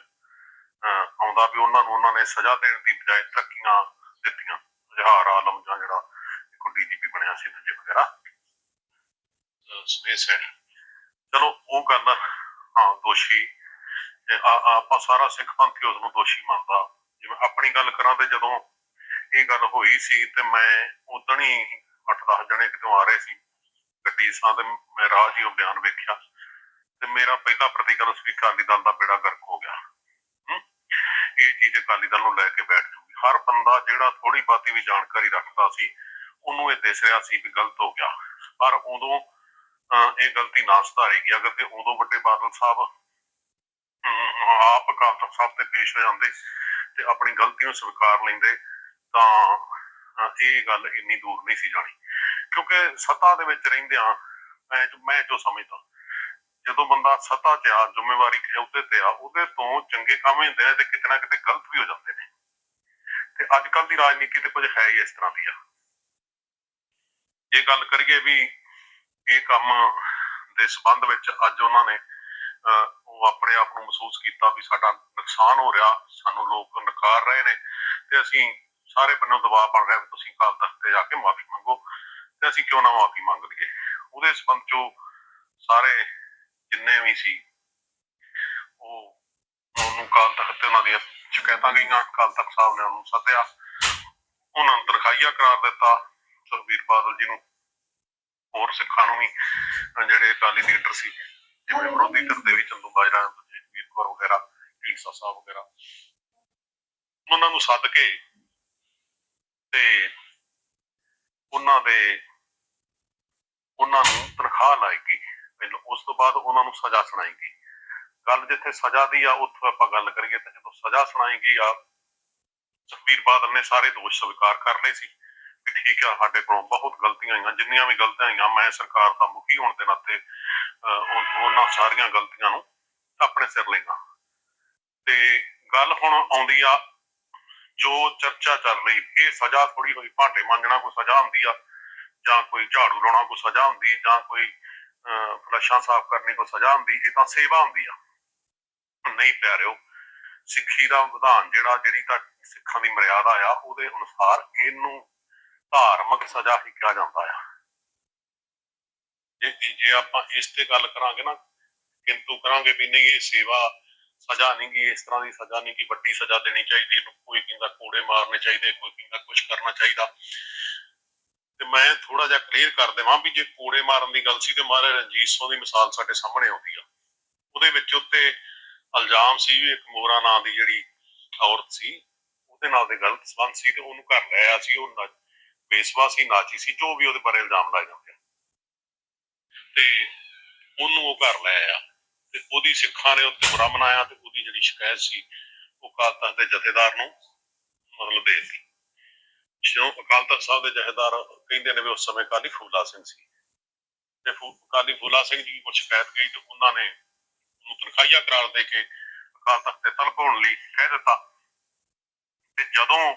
ਆਉਂਦਾ ਵੀ ਉਹਨਾਂ ਨੂੰ ਉਹਨਾਂ ਨੇ ਸਜ਼ਾ ਦੇਣ ਦੀ ਬਜਾਏ ਤਰੱਕੀਆਂ ਦਿੱਤੀਆਂ। ਜਹਾਰ ਆਲਮ ਜਾਂ ਜਿਹੜਾ ਇੱਕ ਡੀਜੀਪੀ ਬਣਿਆ ਸੀ ਦੂਜੇ ਵਗੈਰਾ ਸਪੇਸ ਹੈ ਚਲੋ, ਉਹ ਗੱਲ ਹਾਂ, ਦੋਸ਼ੀ। ਆਪਾਂ ਸਾਰਾ ਸਿੱਖ ਪੰਥ ਉਸ ਨੂੰ ਦੋਸ਼ੀ ਮੰਨਦਾ। ਜਿਵੇਂ ਆਪਣੀ ਗੱਲ ਕਰਾਂ ਤੇ ਜਦੋਂ ਇਹ ਗੱਲ ਹੋਈ ਸੀ ਤੇ ਮੈਂ ਉਦਣ ਹੀ 8-10 ਜਣੇ ਕਿਤੋਂ ਆ ਰਹੇ ਸੀ ਗੱਡੀ ਸਾਂ ਤੇ ਮੈਂ ਰਾਹ 'ਚ ਉਹ ਬਿਆਨ ਵੇਖਿਆ। ਤੇ ਮੇਰਾ ਪਹਿਲਾ ਪ੍ਰਤੀਕਰਮ ਸੀ ਅਕਾਲੀ ਦਲ ਦਾ ਬੇੜਾ ਗਰਕ ਹੋ ਗਿਆ। ਹਮ? ਇਹ ਚੀਜ਼ ਅਕਾਲੀ ਦਲ ਨੂੰ ਲੈ ਕੇ ਬੈਠ ਜੂਗੀ। ਹਰ ਬੰਦਾ ਜਿਹੜਾ ਥੋੜੀ ਬਾਤੀ ਵੀ ਜਾਣਕਾਰੀ ਰੱਖਦਾ ਸੀ, ਉਹਨੂੰ ਇਹ ਦਿਸ ਰਿਹਾ ਸੀ ਵੀ ਗਲਤ ਹੋ ਗਿਆ। ਪਰ ਉਦੋਂ ਇਹ ਗਲਤੀ ਨਾ ਸੁਧਾਰੀ ਅਗਰ ਤੇ ਉਦੋਂ ਵੱਡੇ ਬਾਦਲ ਸਾਹਿਬ ਆਪ ਅਕਾਲ ਤਖਤ ਸਾਹਿਬ ਤੇ ਪੇਸ਼ ਹੋ ਜਾਂਦੇ ਤੇ ਆਪਣੀ ਗਲਤੀ ਨੂੰ ਸਵੀਕਾਰ ਲੈਂਦੇ, ਤਾਂ ਇਹ ਗੱਲ ਇੰਨੀ ਦੂਰ ਨਹੀਂ ਸੀ ਜਾਣੀ। ਕਿਉਂਕਿ ਸੱਤਾ ਦੇ ਵਿੱਚ ਰਹਿੰਦਿਆਂ ਮੈਂ ਜੋ ਮੈਂ ਜੋ ਸਮਝਦਾ, ਜਦੋਂ ਬੰਦਾ ਸੱਤਾ 'ਚ ਆ, ਜ਼ਿੰਮੇਵਾਰੀ ਉਹਦੇ ਤੇ ਆ, ਉਹਦੇ ਤੋਂ ਚੰਗੇ ਕੰਮ ਹੀ ਹੁੰਦੇ ਨੇ ਤੇ ਕਿਤੇ ਨਾ ਕਿਤੇ ਗਲਤ ਵੀ ਹੋ ਜਾਂਦੇ ਨੇ। ਤੇ ਅੱਜ ਕੱਲ ਦੀ ਰਾਜਨੀਤੀ ਤੇ ਕੁਝ ਹੈ ਹੀ ਇਸ ਤਰ੍ਹਾਂ ਦੀ ਆ। ਜੇ ਗੱਲ ਕਰੀਏ ਵੀ ਇਹ ਕੰਮ ਦੇ ਸੰਬੰਧ ਵਿੱਚ ਅੱਜ ਉਹਨਾਂ ਨੇ ਉਹ ਆਪਣੇ ਆਪ ਨੂੰ ਮਹਿਸੂਸ ਕੀਤਾ ਵੀ ਸਾਡਾ ਨੁਕਸਾਨ ਹੋ ਰਿਹਾ, ਸਾਨੂੰ ਲੋਕ ਨਕਾਰ ਰਹੇ ਨੇ ਤੇ ਅਸੀਂ ਸਾਰੇ ਬੰਨੋਂ ਦਬਾਅ ਬਣ ਰਿਹਾ, ਤੁਸੀਂ ਕਾਲ ਤਖਤ ਤੇ ਜਾ ਕੇ ਮਾਫੀ ਮੰਗੋ ਤੇ ਅਸੀਂ ਕਿਉਂ ਨਾ ਮਾਫੀ ਮੰਗ ਲਈਏ? ਉਹਦੇ ਸੰਬੰਧ ਚੋਂ ਸਾਰੇ ਜਿੰਨੇ ਵੀ ਸੀ, ਉਹ ਉਹਨੂੰ ਕਾਲ ਤਖਤ ਤੇ ਉਹਨਾਂ ਦੀਆਂ ਸ਼ਿਕਾਇਤਾਂ ਗਈਆਂ ਕਾਲ ਤਖਤ ਸਾਹਿਬ ਨੇ ਉਹਨੂੰ ਸੱਦਿਆ, ਉਹਨਾਂ ਨੂੰ ਤਰਖਾਈਆ ਕਰਾਰ ਦਿੱਤਾ ਸੁਖਬੀਰ ਬਾਦਲ ਜੀ ਨੂੰ। ਹੋਰ ਸਿੱਖਾਂ ਨੂੰ ਵੀ ਜਿਹੜੇ ਅਕਾਲੀ ਲੀਡਰ ਸੀ, ਜਿਵੇਂ ਵਿਰੋਧੀ ਧਿਰ ਦੇ ਵੀ ਚੰਦੂ ਬਾਜਰਾ, ਜਗਵੀਰ ਕੌਰ ਵਗੈਰਾ, ਢੀਂਡਸਾ ਸਾਹਿਬ ਵਗੈਰਾ, ਉਹਨਾਂ ਨੂੰ ਸੱਦ ਕੇ ਤੇ ਉਹਨਾਂ ਦੇ, ਉਹਨਾਂ ਨੂੰ ਤਨਖਾਹ ਲਾਏਗੀ। ਪਹਿਲਾਂ ਉਸ ਤੋਂ ਬਾਅਦ ਉਹਨਾਂ ਨੂੰ ਸਜ਼ਾ ਸੁਣਾਏਗੀ। ਗੱਲ ਜਿੱਥੇ ਸਜ਼ਾ ਦੀ ਆ, ਉੱਥੋਂ ਆਪਾਂ ਗੱਲ ਕਰੀਏ ਤਾਂ ਜਦੋਂ ਸਜ਼ਾ ਸੁਣਾਏਗੀ ਆ ਸੁਖਬੀਰ ਬਾਦਲ ਨੇ ਸਾਰੇ ਦੋਸ਼ ਸਵੀਕਾਰ ਕਰ ਲਏ ਸੀ। ਕਿ ਠੀਕ ਆ ਸਾਡੇ ਕੋਲੋਂ। ਬਹੁਤ ਗਲਤੀਆਂ ਹੋਈਆਂ ਜਿੰਨੀਆਂ ਵੀ ਗਲਤੀਆਂ ਹੋਈਆਂ ਮੈਂ ਸਰਕਾਰ ਦਾ ਮੁਖੀ ਹੋਣ ਦੇ ਨਾਤੇ ਅਹ, ਉਹਨਾਂ ਸਾਰੀਆਂ ਗਲਤੀਆਂ ਨੂੰ ਆਪਣੇ ਸਿਰ ਲੈਣਾ ਤੇ ਗੱਲ ਹੁਣ ਆਉਂਦੀ ਆ ਜੋ ਚਰਚਾ ਚੱਲ ਰਹੀ ਇਹ ਸਜ਼ਾ ਥੋੜੀ ਹੋਈ ਭਾਂਡੇ ਮਾਂਜਣਾ ਕੋਈ ਸਜ਼ਾ ਹੁੰਦੀ ਆ ਜਾਂ ਕੋਈ ਝਾੜੂ ਲਾਉਣਾ ਕੋਈ ਸਜ਼ਾ ਹੁੰਦੀ ਜਾਂ ਕੋਈ ਫਲਸ਼ਾਂ ਸਾਫ਼ ਕਰਨੀ ਕੋਈ ਸਜ਼ਾ ਹੁੰਦੀ ਇਹ ਤਾਂ ਸੇਵਾ ਹੁੰਦੀ ਆ। ਨਹੀਂ ਪਿਆਰਿਓ ਸਿੱਖੀ ਦਾ ਵਿਧਾਨ ਜਿਹੜਾ ਜਿਹੜੀ ਤਾਂ ਸਿੱਖਾਂ ਦੀ ਮਰਿਆਦਾ ਆ ਉਹਦੇ ਅਨੁਸਾਰ ਇਹਨੂੰ ਧਾਰਮਿਕ ਸਜ਼ਾ ਹੀ ਕਿਹਾ ਜਾਂਦਾ ਆ। ਜੇ ਜੇ ਆਪਾਂ ਇਸ ਤੇ ਗੱਲ ਕਰਾਂਗੇ ਨਾ, ਕਿੰਤੂ ਕਰਾਂਗੇ ਵੀ ਨਹੀਂ, ਇਹ ਸੇਵਾ ਸਜ਼ਾ ਨਹੀਂ ਗੀ, ਇਸ ਤਰ੍ਹਾਂ ਦੀ ਸਜ਼ਾ ਨਹੀਂ ਕਿ ਵੱਡੀ ਸਜ਼ਾ ਦੇਣੀ ਚਾਹੀਦੀ, ਕੋਈ ਕਹਿੰਦਾ ਕੋੜੇ ਮਾਰਨੇ ਚਾਹੀਦੇ, ਕੋਈ ਕਹਿੰਦਾ ਕੁਝ ਕਰਨਾ ਚਾਹੀਦਾ। ਤੇ ਮੈਂ ਥੋੜਾ ਜਿਹਾ ਕਲੀਅਰ ਕਰ ਦੇਵਾਂ ਵੀ ਜੇ ਕੋੜੇ ਮਾਰਨ ਦੀ ਗੱਲ ਸੀ ਤੇ ਮਹਾਰਾਜ ਰਣਜੀਤ ਸਿੰਘ ਦੀ ਮਿਸਾਲ ਸਾਡੇ ਸਾਹਮਣੇ ਆਉਂਦੀ ਆ। ਉਹਦੇ ਵਿੱਚ ਉੱਤੇ ਇਲਜ਼ਾਮ ਸੀ ਵੀ ਇੱਕ ਮੋਰਾ ਨਾਂ ਦੀ ਜਿਹੜੀ ਔਰਤ ਸੀ, ਉਹਦੇ ਨਾਲ ਦੇ ਗਲਤ ਸੰਬੰਧ ਸੀ ਤੇ ਉਹਨੂੰ ਘਰ ਲੈ ਆਇਆ ਸੀ, ਉਹ ਬੇਸਵਾ ਸੀ ਨਾਚੀ ਸੀ, ਜੋ ਵੀ ਉਹਦੇ ਬਾਰੇ ਇਲਜ਼ਾਮ ਲਾਏ ਜਾਂਦੇ ਤੇ ਉਹਨੂੰ ਉਹ ਘਰ ਲੈ ਆਇਆ ਤੇ ਉਹਦੀ ਸਿੱਖਾਂ ਨੇ ਉੱਤੇ ਬੁਰਾ ਮਨਾਇਆ ਤੇ ਉਹਦੀ ਜਿਹੜੀ ਸ਼ਿਕਾਇਤ ਸੀ, ਉਹ ਅਕਾਲ ਤਖਤ ਦੇ ਜਥੇਦਾਰ ਨੂੰ ਮਤਲਬ ਦੇ ਦਿੱਤੀ। ਜਦੋਂ ਅਕਾਲ ਤਖਤ ਸਾਹਿਬ ਦੇ ਜਥੇਦਾਰ ਕਹਿੰਦੇ ਨੇ ਵੀ ਉਸ ਸਮੇਂ ਕਾਲੀ ਫੂਲਾ ਸਿੰਘ ਸੀ। ਤੇ ਫੂ- ਕਾਲੀ ਫੂਲਾ ਸਿੰਘ ਜੀ ਕੋਲ ਸ਼ਿਕਾਇਤ ਗਈ ਤੇ ਉਹਨਾਂ ਨੇ ਉਹਨੂੰ ਤਨਖਾਹੀਆ ਕਰਾਰ ਦੇ ਕੇ ਅਕਾਲ ਤਖਤ ਤੇ ਤਲਬ ਹੋਣ ਲਈ ਕਹਿ ਦਿੱਤਾ। ਤੇ ਜਦੋਂ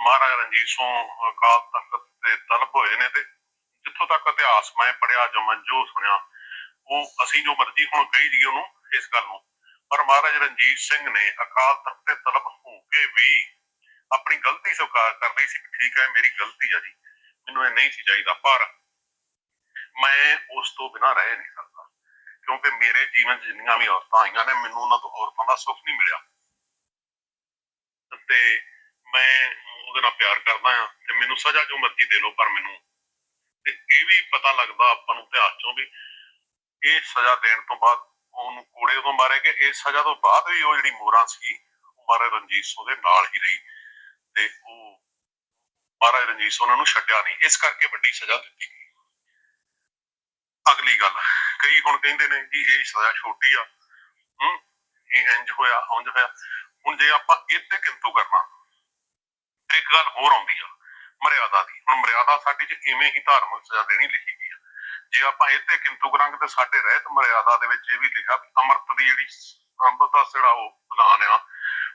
ਮਹਾਰਾਜਾ ਰਣਜੀਤ ਸਿੰਘ ਅਕਾਲ ਤਖਤ ਤੇ ਤਲਬ ਹੋਏ ਨੇ ਤੇ ਜਿੱਥੋਂ ਤੱਕ ਇਤਿਹਾਸ ਮੈਂ ਪੜਿਆ ਜੋ ਸੁਣਿਆ, ਉਹ ਅਸੀਂ ਜੋ ਮਰਜ਼ੀ ਹੁਣ ਕਹੀ ਜੀ ਉਹਨੂੰ ਇਸ ਗੱਲ ਨੂੰ। ਪਰ ਮਹਾਰਾਜਾ ਰਣਜੀਤ ਸਿੰਘ ਨੇ ਅਕਾਲ ਤਖਤ ਤੇ ਤਲਬ ਹੋ ਕੇ ਵੀ ਆਪਣੀ ਗਲਤੀ ਸਵੀਕਾਰ ਕਰ ਲਈ ਸੀ ਕਿ ਠੀਕ ਹੈ, ਮੇਰੀ ਗਲਤੀ ਆ ਜੀ, ਮੈਨੂੰ ਇਹ ਨਹੀਂ ਸੀ ਚਾਹੀਦਾ। ਪਰ ਮੈਂ ਉਸ ਤੋਂ ਬਿਨਾਂ ਰਹਿ ਨਹੀਂ ਸਕਦਾ, ਕਿਉਂਕਿ ਮੇਰੇ ਜੀਵਨ 'ਚ ਜਿੰਨੀਆਂ ਵੀ ਔਰਤਾਂ ਆਈਆਂ ਨੇ, ਮੈਨੂੰ ਉਹਨਾਂ ਤੋਂ ਔਰਤਾਂ ਦਾ ਸੁੱਖ ਨਹੀਂ ਮਿਲਿਆ। ਤੇ ਮੈਂ ਉਹਦੇ ਨਾਲ ਪਿਆਰ ਕਰਦਾ ਆ ਤੇ ਮੈਨੂੰ ਸਜ਼ਾ ਜੋ ਮਰਜ਼ੀ ਦੇ ਲਓ ਪਰ ਮੈਨੂੰ ਤੇ ਇਹ ਵੀ ਪਤਾ ਲੱਗਦਾ ਆਪਾਂ ਨੂੰ ਇਤਿਹਾਸ ਚੋਂ ਵੀ ਇਹ ਸਜ਼ਾ ਦੇਣ ਤੋਂ ਬਾਅਦ ਉਹਨੂੰ ਕੋੜੇ ਉਦੋਂ ਮਾਰੇ ਗਏ। ਇਸ ਸਜ਼ਾ ਤੋਂ ਬਾਅਦ ਵੀ ਉਹ ਜਿਹੜੀ ਮੋਹਰਾਂ ਸੀ, ਉਹ ਮਹਾਰਾਜ ਰਣਜੀਤ ਸਿੰਘ ਦੇ ਨਾਲ ਹੀ ਰਹੀ ਤੇ ਉਹ ਮਹਾਰਾਜ ਰਣਜੀਤ ਸਿੰਘ ਉਹਨਾਂ ਨੂੰ ਛੱਡਿਆ ਨਹੀਂ। ਇਸ ਕਰਕੇ ਵੱਡੀ ਸਜ਼ਾ ਦਿੱਤੀ ਗਈ। ਅਗਲੀ ਗੱਲ, ਕਈ ਹੁਣ ਕਹਿੰਦੇ ਨੇ ਜੀ ਇਹ ਸਜ਼ਾ ਛੋਟੀ ਆ। ਹੂੰ, ਇਹ ਇੰਜ ਹੋਇਆ, ਉਂਝ ਹੋਇਆ। ਹੁਣ ਜੇ ਆਪਾਂ ਇਹ ਤੇ ਕਿੰਤੂ ਕਰਨਾ ਤੇ ਇੱਕ ਗੱਲ ਹੋਰ ਆਉਂਦੀ ਆ, ਮਰਿਆਦਾ ਦੀ। ਹੁਣ ਮਰਿਆਦਾ ਸਾਡੀ ਚ ਇਵੇਂ ਹੀ ਧਾਰਮਿਕ ਸਜ਼ਾ ਦੇਣੀ ਲਿਖੀ ਗਈ ਆ। ਜੇ ਆਪਾਂ ਇਹ ਤੇ ਕਿੰਤੂ ਕਰਾਂਗੇ ਤੇ ਸਾਡੇ ਰਹਿਤ ਮਰਿਆਦਾ ਦੇ ਵਿੱਚ ਇਹ ਵੀ ਲਿਖਿਆ ਵੀ ਅੰਮ੍ਰਿਤ ਦੀ ਜਿਹੜੀ ਅੰਮ੍ਰਿਤ ਜਿਹੜਾ ਉਹ ਵਿਧਾਨ ਆ,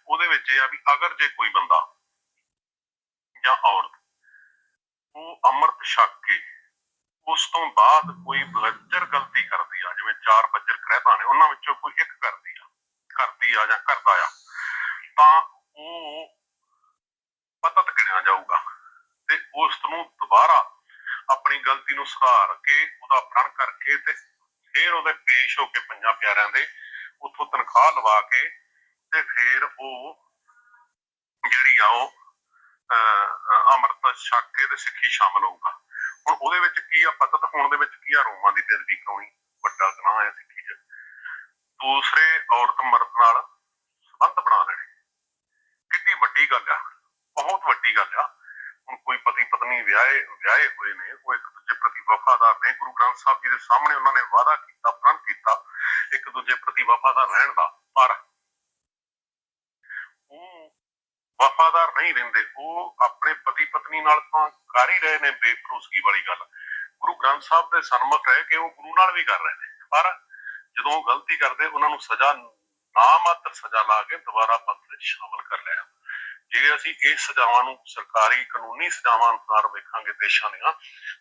ਉਹਦੇ ਵਿੱਚ ਇਹ ਆ ਵੀ ਅਗਰ ਜੇ ਕੋਈ ਬੰਦਾ ਜਾਂ ਔਰਤ ਉਹ ਅੰਮ੍ਰਿਤ ਛਕ ਕੇ ਉਸ ਤੋਂ ਬਾਅਦ ਕੋਈ ਬਲੱਜਰ ਗਲਤੀ ਕਰਦੀ ਆ, ਜਿਵੇਂ ਚਾਰ ਬੱਜਰ ਕਰਹਿਤਾ ਨੇ, ਉਹਨਾਂ ਵਿੱਚੋਂ ਕੋਈ ਇੱਕ ਕਰਦੀ ਆ ਕਰਦੀ ਆ ਜਾਂ ਕਰਦਾ ਆ, ਤਾਂ ਉਹ ਪਤਤ ਗਿਣਿਆ ਜਾਊਗਾ। ਤੇ ਉਸ ਨੂੰ ਦੁਬਾਰਾ ਆਪਣੀ ਗਲਤੀ ਨੂੰ ਸੁਧਾਰ ਕੇ ਉਹਦਾ ਪ੍ਰਣ ਕਰਕੇ ਤੇ ਫਿਰ ਉਹਦੇ ਪੇਸ਼ ਹੋ ਕੇ ਪੰਜਾਂ ਪਿਆਰਿਆਂ ਦੇ ਉੱਥੋਂ ਤਨਖਾਹ ਲਵਾ ਕੇ ਤੇ ਫਿਰ ਉਹ ਜਿਹੜੀ ਆ ਉਹ ਅੰਮ੍ਰਿਤ ਛਕ ਕੇ ਤੇ ਸਿੱਖੀ ਸ਼ਾਮਲ ਹੋਊਗਾ। ਹੁਣ ਉਹਦੇ ਵਿੱਚ ਕੀ ਆ ਪਤਤ ਹੋਣ ਦੇ ਵਿੱਚ ਕੀ ਆ, ਰੋਮਾਂ ਦੀ ਬੇਦਬੀ ਕਰਾਉਣੀ, ਵੱਡਾ ਗੁਨਾਹ ਹੈ ਸਿੱਖੀ 'ਚ। ਦੂਸਰੇ ਔਰਤ ਮਰਦ ਨਾਲ ਸੰਬੰਧ ਬਣਾ ਲੈਣੇ। ਕਿੰਨੀ ਵੱਡੀ ਗੱਲ ਆ। ਬਹੁਤ ਵੱਡੀ ਗੱਲ ਆ। ਹੁਣ ਕੋਈ ਪਤੀ ਪਤਨੀ ਵਿਆਹੇ ਵਿਆਹੇ ਹੋਏ ਨੇ, ਉਹ ਇੱਕ ਦੂਜੇ ਪ੍ਰਤੀ ਵਫਾਦਾਰ ਨੇ। ਗੁਰੂ ਗ੍ਰੰਥ ਸਾਹਿਬ ਜੀ ਦੇ ਸਾਹਮਣੇ ਉਹਨਾਂ ਨੇ ਵਾਅਦਾ ਕੀਤਾ, ਪ੍ਰਣ ਕੀਤਾ ਇੱਕ ਦੂਜੇ ਪ੍ਰਤੀ ਵਫਾਦਾਰ ਰਹਿਣ ਦਾ। ਪਰ ਉਹ ਵਫਾਦਾਰ ਨਹੀਂ ਰਹਿੰਦੇ। ਉਹ ਆਪਣੇ ਪਤੀ ਪਤਨੀ ਨਾਲ ਤਾਂ ਕਰ ਹੀ ਰਹੇ ਨੇ ਬੇਪਰੋਸਗੀ ਵਾਲੀ ਗੱਲ। ਗੁਰੂ ਗ੍ਰੰਥ ਸਾਹਿਬ ਦੇ ਸਨਮੁਖ ਰਹਿ ਕੇ ਉਹ ਗੁਰੂ ਨਾਲ ਵੀ ਕਰ ਰਹੇ ਨੇ। ਪਰ ਜਦੋਂ ਉਹ ਗਲਤੀ ਕਰਦੇ, ਉਹਨਾਂ ਨੂੰ ਸਜ਼ਾ ਨਾਮਾਤਰ ਸਜ਼ਾ ਲਾ ਕੇ ਦੁਬਾਰਾ ਪੰਥ ਵਿੱਚ ਸ਼ਾਮਲ ਕਰ ਲਿਆ ਜੇ ਅਸੀਂ ਇਹ ਸਜ਼ਾਵਾਂ ਨੂੰ ਸਰਕਾਰੀ ਕਾਨੂੰਨੀ ਸਜ਼ਾਵਾਂ ਅਨੁਸਾਰ ਵੇਖਾਂਗੇ ਦੇਸ਼ਾਂ ਦੀਆਂ,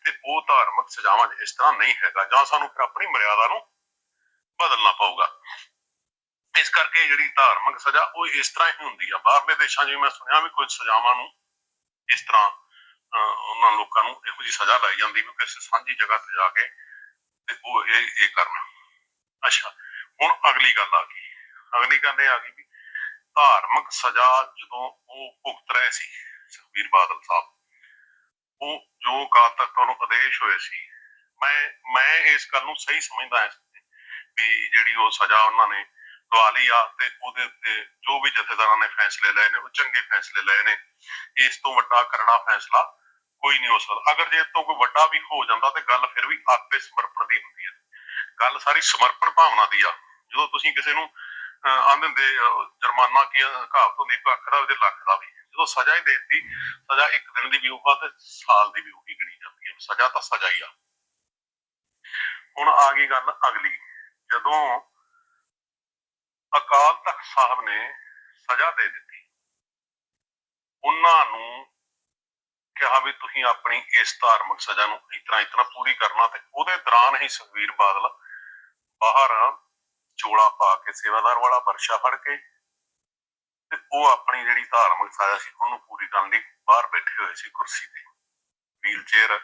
ਤੇ ਉਹ ਧਾਰਮਿਕ ਸਜ਼ਾਵਾਂ 'ਚ ਇਸ ਤਰ੍ਹਾਂ ਨਹੀਂ ਹੈਗਾ, ਜਾਂ ਸਾਨੂੰ ਫਿਰ ਆਪਣੀ ਮਰਿਆਦਾ ਨੂੰ ਬਦਲਣਾ ਪਊਗਾ। ਇਸ ਕਰਕੇ ਜਿਹੜੀ ਧਾਰਮਿਕ ਸਜ਼ਾ, ਉਹ ਇਸ ਤਰ੍ਹਾਂ ਹੀ ਹੁੰਦੀ ਆ। ਬਾਹਰਲੇ ਦੇਸ਼ਾਂ 'ਚ ਵੀ ਮੈਂ ਸੁਣਿਆ ਵੀ ਕੁਝ ਸਜ਼ਾਵਾਂ ਨੂੰ ਇਸ ਤਰ੍ਹਾਂ ਉਹਨਾਂ ਲੋਕਾਂ ਨੂੰ ਇਹੋ ਜਿਹੀ ਸਜ਼ਾ ਲਾਈ ਜਾਂਦੀ ਵੀ ਕਿਸੇ ਸਾਂਝੀ ਜਗ੍ਹਾ ਤੇ ਜਾ ਕੇ ਤੇ ਉਹ ਇਹ ਇਹ ਕਰਨਾ। ਅੱਛਾ, ਹੁਣ ਅਗਲੀ ਗੱਲ ਆ ਗਈ। ਅਗਲੀ ਗੱਲ ਇਹ ਆ ਗਈ ਵੀ ਧਾਰਮਿਕ ਸਜ਼ਾ ਜਦੋਂ ਉਹ ਭੁਗਤ ਰਹੇ ਸੀ, ਸੁਖਬੀਰ ਬਾਦਲ ਸਾਹਿਬ, ਉਹ ਜੋ ਕਾਲ ਤੱਕ ਉਹਨੂੰ ਆਦੇਸ਼ ਹੋਏ ਸੀ, ਮੈਂ ਮੈਂ ਇਸ ਗੱਲ ਨੂੰ ਸਹੀ ਸਮਝਦਾ ਹਾਂ ਵੀ ਜਿਹੜੀ ਉਹ ਸਜ਼ਾ ਉਹਨਾਂ ਨੇ ਦਵਾ ਲਈ ਆ ਤੇ ਉਹਦੇ ਉੱਤੇ ਜੋ ਵੀ ਜਥੇਦਾਰਾਂ ਨੇ ਫੈਸਲੇ ਲਏ ਨੇ, ਉਹ ਚੰਗੇ ਫੈਸਲੇ ਲਏ ਨੇ, ਇਸ ਤੋਂ ਵੱਡਾ ਕਰੜਾ ਫੈਸਲਾ ਕੋਈ ਨਹੀਂ ਹੋ ਸਕਦਾ। ਅਗਰ ਜੇ ਇਹ ਤੋਂ ਕੋਈ ਵੱਡਾ ਵੀ ਹੋ ਜਾਂਦਾ ਤੇ ਗੱਲ ਫਿਰ ਵੀ ਆਪੇ ਸਮਰਪਣ ਦੀ ਹੁੰਦੀ ਹੈ। ਗੱਲ ਸਾਰੀ ਸਮਰਪਣ ਭਾਵਨਾ ਦੀ ਆ। ਜਦੋਂ ਤੁਸੀਂ ਕਿਸੇ ਨੂੰ ਆਂਦੇ ਹੁੰਦੇ ਜੁਰਮਾਨਾ ਕੀ ਆ, ਹੁੰਦੀ ਕੱਖ ਦਾ ਉਹਦੇ ਲੱਖ ਦਾ ਵੀ। ਜਦੋਂ ਸਜ਼ਾ ਹੀ ਦੇ ਸਜ਼ਾ ਇੱਕ ਦਿਨ ਦੀ ਵੀ ਹੋਊਗਾ ਤੇ ਸਾਲ ਦੀ ਵੀ ਹੋਊਗੀ ਗਿਣੀ ਜਾਂਦੀ ਹੈ ਸਜ਼ਾ ਤਾਂ ਸਜ਼ਾ ਹੀ ਆ। ਹੁਣ ਆ ਗਈ ਗੱਲ ਅਗਲੀ। ਜਦੋਂ ਅਕਾਲ ਤਖਤ ਸਾਹਿਬ ਨੇ ਸਜ਼ਾ ਦੇ ਦਿੱਤੀ ਉਹਨਾਂ ਨੂੰ ਕਿਹਾ ਵੀ ਤੁਸੀਂ ਆਪਣੀ ਇਸ ਧਾਰਮਿਕ ਸਜ਼ਾ ਨੂੰ ਇਸ ਤਰ੍ਹਾਂ ਇਸ ਤਰ੍ਹਾਂ ਪੂਰੀ ਕਰਨਾ ਤੇ ਉਹਦੇ ਦੌਰਾਨ ਹੀ ਸੁਖਵੀਰ ਬਾਦਲ ਬਾਹਰ ਚੋਲਾ ਪਾ ਕੇ, ਸੇਵਾਦਾਰ ਵਾਲਾ ਵਰਸ਼ਾ ਫੜ ਕੇ ਤੇ ਉਹ ਆਪਣੀ ਜਿਹੜੀ ਧਾਰਮਿਕ ਸਜ਼ਾ ਸੀ, ਉਹਨੂੰ ਪੂਰੀ ਕਰਨ ਲਈ ਬਾਹਰ ਬੈਠੇ ਹੋਏ ਸੀ ਕੁਰਸੀ ਤੇ। ਵੀਲ ਚੇਅਰ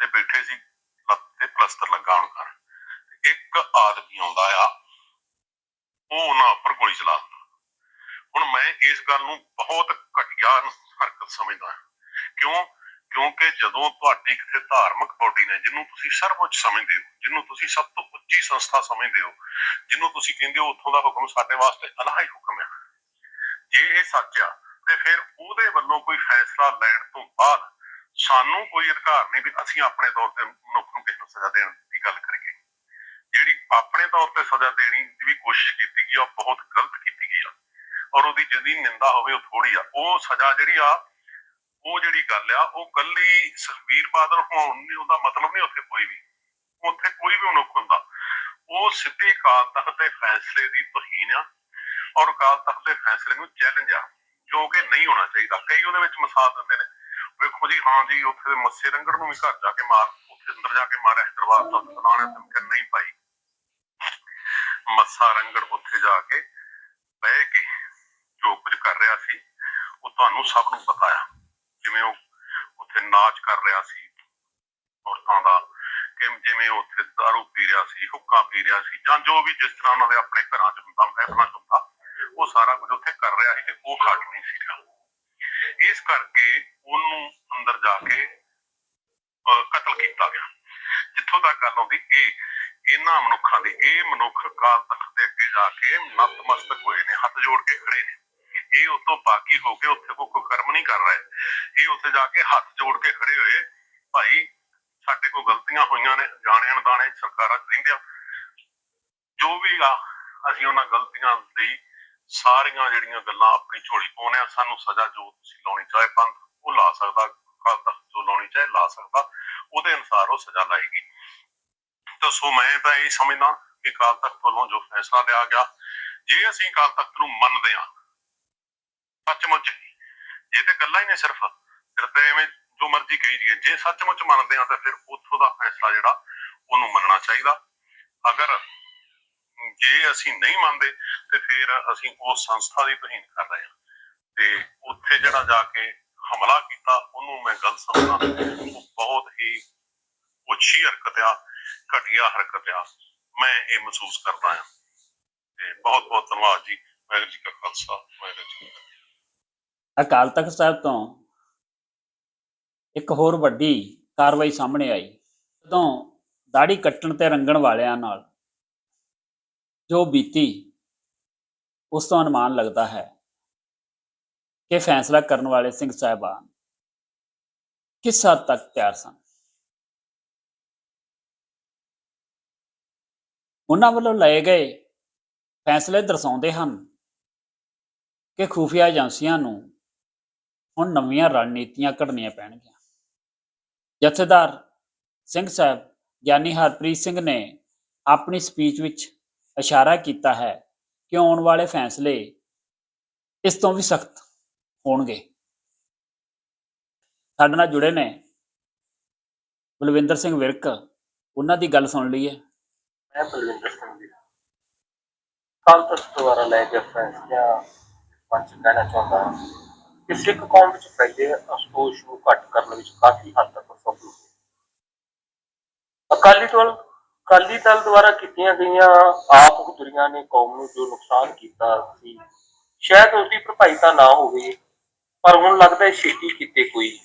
ਤੇ ਬੈਠੇ ਸੀ, ਲੱਤ ਤੇ ਪਲਸਤਰ ਲਗਾਉਣ ਹੋਣ ਕਰ ਇੱਕ ਆਦਮੀ ਆਉਂਦਾ ਆ, ਉਹ ਉਹਨਾਂ ਉੱਪਰ ਗੋਲੀ ਚਲਾ ਹੁਣ ਮੈਂ ਇਸ ਗੱਲ ਨੂੰ ਬਹੁਤ ਘਟੀਆ ਹਰਕਤ ਸਮਝਦਾ ਕਿਉਂ? ਕਿਉਂਕਿ ਜਦੋਂ ਤੁਹਾਡੀ ਕਿਸੇ ਧਾਰਮਿਕ ਬੋਡੀ ਨੇ, ਜਿਹਨੂੰ ਤੁਸੀਂ ਸਰਵਉੱਚ ਸਮਝਦੇ ਹੋ, ਜਿਹਨੂੰ ਤੁਸੀਂ ਸਭ ਤੋਂ ਉੱਚੀ ਸੰਸਥਾ ਸਮਝਦੇ ਹੋ, ਜਿਹਨੂੰ ਤੁਸੀਂ ਕਹਿੰਦੇ ਹੋ ਉੱਥੋਂ ਦਾ ਹੁਕਮ ਸਾਡੇ ਵਾਸਤੇ ਅਲਾਹੀ ਹੁਕਮ ਹੈ ਜੇ ਇਹ ਸੱਚ ਆ, ਤੇ ਫਿਰ ਉਹਦੇ ਵੱਲੋਂ ਕੋਈ ਫੈਸਲਾ ਲੈਣ ਤੋਂ ਬਾਅਦ ਸਾਨੂੰ ਕੋਈ ਅਧਿਕਾਰ ਨਹੀਂ ਵੀ ਅਸੀਂ ਆਪਣੇ ਤੌਰ ਤੇ ਮਨੁੱਖ ਨੂੰ ਕਿਸੇ ਨੂੰ ਸਜ਼ਾ ਦੇਣ ਦੀ ਗੱਲ ਕਰੀਏ। ਜਿਹੜੀ ਆਪਣੇ ਤੌਰ ਤੇ ਸਜ਼ਾ ਦੇਣੀ ਦੀ ਵੀ ਕੋਸ਼ਿਸ਼ ਕੀਤੀ ਗਈ ਆ, ਉਹ ਬਹੁਤ ਗਲਤ ਕੀਤੀ ਗਈ ਆ। ਔਰ ਉਹਦੀ ਜਿਹਦੀ ਨਿੰਦਾ ਹੋਵੇ, ਉਹ ਥੋੜੀ ਆ। ਉਹ ਸਜ਼ਾ ਜਿਹੜੀ ਆ ਉਹ ਜਿਹੜੀ ਗੱਲ ਆ, ਉਹ ਕੱਲੀ ਸੁਖਬੀਰ ਬਾਦਲ ਹੋਣ ਨਹੀਂ ਉਹਦਾ ਮਤਲਬ ਨਹੀਂ ਉੱਥੇ ਕੋਈ ਵੀ। ਉੱਥੇ ਕੋਈ ਵੀ ਮਨੁੱਖ ਹੁੰਦਾ। ਉਹ ਸਿੱਧੇ ਅਕਾਲ ਤਖਤ ਦੇ ਫੈਸਲੇ ਦੀ ਤੋਹੀਨ ਆ ਔਰ ਅਕਾਲ ਤਖਤ ਦੇ ਫੈਸਲੇ ਨੂੰ ਚੈਲੰਜ ਆ, ਜੋ ਕਿ ਨਹੀਂ ਹੋਣਾ ਚਾਹੀਦਾ। ਕਈ ਉਹਦੇ ਵਿੱਚ ਮਸਾਲ ਦਿੰਦੇ ਨੇ, ਵੇਖੋ ਜੀ, ਹਾਂ ਜੀ, ਉੱਥੇ ਦੇ ਮੱਸੇ ਰੰਗੜ ਨੂੰ ਵੀ ਘਰ ਜਾ ਕੇ ਮਾਰ, ਉੱਥੇ ਅੰਦਰ ਜਾ ਕੇ ਮਾਰਿਆ, ਦਰਬਾਰ ਸਾਹਿਬ ਸਲਾਣੇ ਤੇ ਨਹੀਂ ਪਾਈ। ਮੱਸਾ ਰੰਗੜ ਉੱਥੇ ਜਾ ਕੇ ਬਹਿ ਕੇ ਜੋ ਕੁਝ ਕਰ ਰਿਹਾ ਸੀ, ਉਹ ਤੁਹਾਨੂੰ ਸਭ ਨੂੰ ਪਤਾ ਆ। ਨਾਚ ਕਰ ਰਿਹਾ ਸੀ। ਔਰਤਾਂ ਦਾ ਕਿ ਜਿਵੇਂ ਉੱਥੇ ਦਾਰੂ ਪੀ ਰਿਹਾ ਸੀ, ਹੁੱਕਾ ਪੀ ਰਿਹਾ ਸੀ ਜਾਂ ਜੋ ਵੀ ਜਿਸ ਤਰ੍ਹਾਂ ਉਹਨਾਂ ਦੇ ਆਪਣੇ ਘਰਾਂ 'ਚ ਹੁੰਦਾ, ਮਹਿਫਲਾਂ 'ਚ ਹੁੰਦਾ, ਉਹ ਸਾਰਾ ਕੁਝ ਉੱਥੇ ਕਰ ਰਿਹਾ ਸੀ ਤੇ ਉਹ ਹਟ ਨਹੀਂ ਇਸ ਕਰਕੇ ਉਹਨੂੰ ਅੰਦਰ ਜਾ ਕੇ ਕਤਲ ਕੀਤਾ ਗਿਆ। ਜਿੱਥੋਂ ਤੱਕ ਗੱਲ ਆਉਂਦੀ, ਇਹ, ਇਹਨਾਂ ਮਨੁੱਖਾਂ ਦੀ, ਇਹ ਮਨੁੱਖ ਕਾਲ ਤਖਤ ਦੇ ਅੱਗੇ ਜਾ ਕੇ ਨਤਮਸਤਕ ਹੋਏ ਨੇ, ਹੱਥ ਜੋੜ ਕੇ ਖੜੇ ਨੇ। ਇਹ ਉਤੋਂ ਬਾਗੀ ਹੋ ਕੇ ਉੱਥੇ ਕੋਈ ਕਰਮ ਨਹੀਂ ਕਰ ਰਹੇ। ਇਹ ਉੱਥੇ ਜਾ ਕੇ ਹੱਥ ਜੋੜ ਕੇ ਖੜੇ ਹੋਏ। ਭਾਈ, ਸਾਡੇ ਕੋਲ ਗਲਤੀਆਂ ਹੋਈਆਂ ਨੇ, ਜਾਣੇ ਅਣਦਾਣੇ ਸਰਕਾਰਾਂ ਚ ਜੋ ਵੀ ਆ, ਅਸੀਂ ਉਹਨਾਂ ਗਲਤੀਆਂ ਲਈ ਸਾਰੀਆਂ ਜਿਹੜੀਆਂ ਗੱਲਾਂ ਆਪਣੀ ਝੋਲੀ ਪਾਉਣੇ ਆ, ਸਾਨੂੰ ਸਜ਼ਾ ਜੋ ਤੁਸੀਂ ਲਾਉਣੀ ਚਾਹੇ ਪੰਥ, ਉਹ ਲਾ ਸਕਦਾ ਕਾਲ ਤਖਤ ਜੋ ਲਾਉਣੀ ਚਾਹੇ ਲਾ ਸਕਦਾ, ਉਹਦੇ ਅਨੁਸਾਰ ਉਹ ਸਜ਼ਾ ਲਾਏਗੀ। ਤਾਂ ਸੋ ਮੈਂ ਤਾਂ ਇਹ ਸਮਝਦਾ ਕਿ ਕਾਲ ਤਖਤ ਵੱਲੋਂ ਜੋ ਫੈਸਲਾ ਲਿਆ ਗਿਆ, ਜੇ ਅਸੀਂ ਕਾਲ ਤਖਤ ਨੂੰ ਮੰਨਦੇ ਹਾਂ ਸੱਚਮੁੱਚ ਜੇ ਤੇ ਗੱਲਾਂ ਹੀ ਨੇ ਸਿਰਫ, ਫਿਰ ਤਾਂ ਐਵੇਂ ਜੋ ਮਰਜ਼ੀ ਕਹੀ ਜੀਏ ਜੇ ਸੱਚਮੁੱਚ ਮੰਨਦੇ ਹਾਂ ਤਾਂ ਫਿਰ ਉੱਥੋਂ ਦਾ ਫੈਸਲਾ ਜਿਹੜਾ ਉਹਨੂੰ ਮੰਨਣਾ ਚਾਹੀਦਾ। ਅਗਰ ਜੇ ਅਸੀਂ ਨਹੀਂ ਮੰਨਦੇ, ਤੇ ਫਿਰ ਅਸੀਂ ਉਸ ਸੰਸਥਾ ਦੀ ਤੋਹੀਨ ਕਰ ਰਹੇ ਹਾਂ। ਤੇ ਉੱਥੇ ਜਿਹੜਾ ਜਾ ਕੇ ਹਮਲਾ ਕੀਤਾ, ਉਹਨੂੰ ਮੈਂ ਗਲਤ ਸਮਝਦਾ ਉਹ ਬਹੁਤ ਹੀ ਉੱਚੀ ਹਰਕਤ ਆ, ਘਟੀਆ ਹਰਕਤ ਆ। ਮੈਂ ਇਹ ਮਹਿਸੂਸ ਕਰਦਾ ਹਾਂ। ਤੇ ਬਹੁਤ ਬਹੁਤ ਧੰਨਵਾਦ ਜੀ। ਵਾਹਿਗੁਰੂ ਜੀ ਕਾ ਖਾਲਸਾ, ਵਾਹਿਗੁਰੂ ਜੀ ਕੀ ਫਤਿਹ। ਅਕਾਲ ਤਖਤ ਸਾਹਿਬ ਤੋਂ ਇੱਕ ਹੋਰ ਵੱਡੀ ਕਾਰਵਾਈ ਸਾਹਮਣੇ ਆਈ, ਜਦੋਂ ਦਾੜੀ ਕੱਟਣ ਤੇ ਰੰਗਣ ਵਾਲਿਆਂ ਨਾਲ ਜੋ ਬੀਤੀ, ਉਸ ਤੋਂ ਅਨੁਮਾਨ ਲੱਗਦਾ ਹੈ ਕਿ ਫੈਸਲਾ ਕਰਨ ਵਾਲੇ ਸਿੰਘ ਸਾਹਿਬਾਨ ਕਿਸ ਹੱਦ ਤੱਕ ਤਿਆਰ ਸਨ। ਉਹਨਾਂ ਵੱਲੋਂ ਲਏ ਗਏ ਫੈਸਲੇ ਦਰਸਾਉਂਦੇ ਹਨ ਕਿ ਖੂਫੀਆ ਏਜੰਸੀਆਂ ਨੂੰ ਹੁਣ ਨਵੀਆਂ ਰਣਨੀਤੀਆਂ ਘੜਨੀਆਂ ਪੈਣਗੀਆਂ। ਜਥੇਦਾਰ ਸਿੰਘ ਸਾਹਿਬ ਗਿਆਨੀ ਹਰਪ੍ਰੀਤ ਸਿੰਘ ਨੇ ਆਪਣੀ ਸਪੀਚ ਵਿੱਚ ਇਸ਼ਾਰਾ ਕੀਤਾ ਹੈ ਕਿ ਆਉਣ ਵਾਲੇ ਫੈਸਲੇ ਇਸ ਤੋਂ ਵੀ ਸਖਤ ਹੋਣਗੇ। ਸਾਡੇ ਨਾਲ ਜੁੜੇ ਨੇ ਬਲਵਿੰਦਰ ਸਿੰਘ ਵਿਰਕ। ਉਹਨਾਂ ਦੀ ਗੱਲ ਸੁਣ ਲਈਏ। ਮੈਂ ਬਲਵਿੰਦਰ ਸਿੰਘ ਜੀ। ਕੱਲ ਤੱਕ ਦੁਆਰਾ ਲੈ ਕੇ ਫੈਸਲਿਆਂ ਪੰਚ ਕਹਿਣਾ ਚਾਹੁੰਦਾ ਹਾਂ। ਕਿ ਸਿੱਖ ਕੌਮ ਵਿੱਚ ਫੈਲੇ ਅਸਤੋਸ਼ ਨੂੰ ਘੱਟ ਕਰਨ ਵਿੱਚ ਕਾਫੀ ਹੱਦ ਤੱਕ ਸਫਲ ਹੋਏ ਅਕਾਲੀ ਦਲ ਅਕਾਲੀ ਦਲ ਦੁਆਰਾ ਕੀਤੀਆਂ ਗਈਆਂ ਆਪ ਹੁਦਰੀਆਂ ਨੇ ਕੌਮ ਨੂੰ ਜੋ ਨੁਕਸਾਨ ਕੀਤਾ ਸੀ, ਸ਼ਾਇਦ ਉਸ ਦੀ ਭਰਪਾਈ ਤਾਂ ਨਾ ਹੋਵੇ, ਪਰ ਹੁਣ ਲੱਗਦਾ ਹੈ ਛੇਤੀ ਕੀਤੇ ਕੋਈ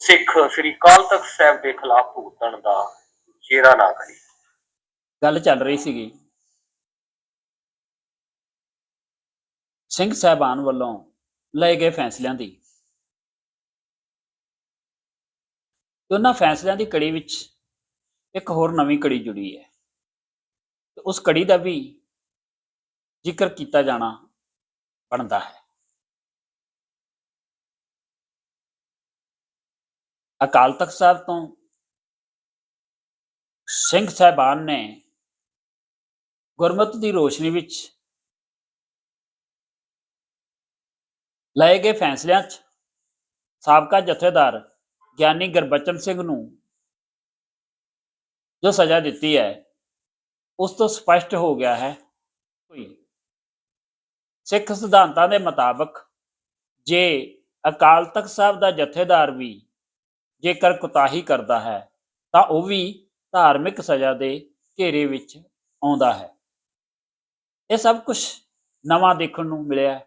ਸਿੱਖ ਸ੍ਰੀ ਅਕਾਲ ਤਖਤ ਸਾਹਿਬ ਦੇ ਖਿਲਾਫ ਭੁਗਤਣ ਦਾ ਚਿਹਰਾ ਨਾ ਕਰੇ। ਗੱਲ ਚੱਲ ਰਹੀ ਸੀਗੀ। ਸਿੰਘ ਸਾਹਿਬਾਨ ਵੱਲੋਂ ਲਏ ਗਏ ਫੈਸਲਿਆਂ ਦੀ। ਤੇ ਉਹਨਾਂ ਫੈਸਲਿਆਂ ਦੀ ਕੜੀ ਵਿੱਚ ਇੱਕ ਹੋਰ ਨਵੀਂ ਕੜੀ ਜੁੜੀ ਹੈ। ਤੇ ਉਸ ਕੜੀ ਦਾ ਵੀ ਜ਼ਿਕਰ ਕੀਤਾ ਜਾਣਾ ਬਣਦਾ ਹੈ। ਅਕਾਲ ਤਖਤ ਸਾਹਿਬ ਤੋਂ ਸਿੰਘ ਸਾਹਿਬਾਨ ਨੇ ਗੁਰਮਤ ਦੀ ਰੋਸ਼ਨੀ ਵਿੱਚ ਲਏ ਗਏ ਫੈਸਲਿਆਂ 'ਚ ਸਾਬਕਾ ਜਥੇਦਾਰ ਗਿਆਨੀ ਗੁਰਬਚਨ ਸਿੰਘ ਨੂੰ ਜੋ ਸਜ਼ਾ ਦਿੱਤੀ ਹੈ, ਉਸ ਤੋਂ ਸਪਸ਼ਟ ਹੋ ਗਿਆ ਹੈ ਕੋਈ ਸਿੱਖ ਸਿਧਾਂਤਾਂ ਦੇ ਮੁਤਾਬਕ ਜੇ ਅਕਾਲ ਤਖਤ ਸਾਹਿਬ ਦਾ ਜਥੇਦਾਰ ਵੀ ਜੇਕਰ ਕੁਤਾਹੀ ਕਰਦਾ ਹੈ, ਤਾਂ ਉਹ ਵੀ ਧਾਰਮਿਕ ਸਜ਼ਾ ਦੇ ਘੇਰੇ ਵਿੱਚ ਆਉਂਦਾ ਹੈ। ਇਹ ਸਭ ਕੁਝ ਨਵਾਂ ਦੇਖਣ ਨੂੰ ਮਿਲਿਆ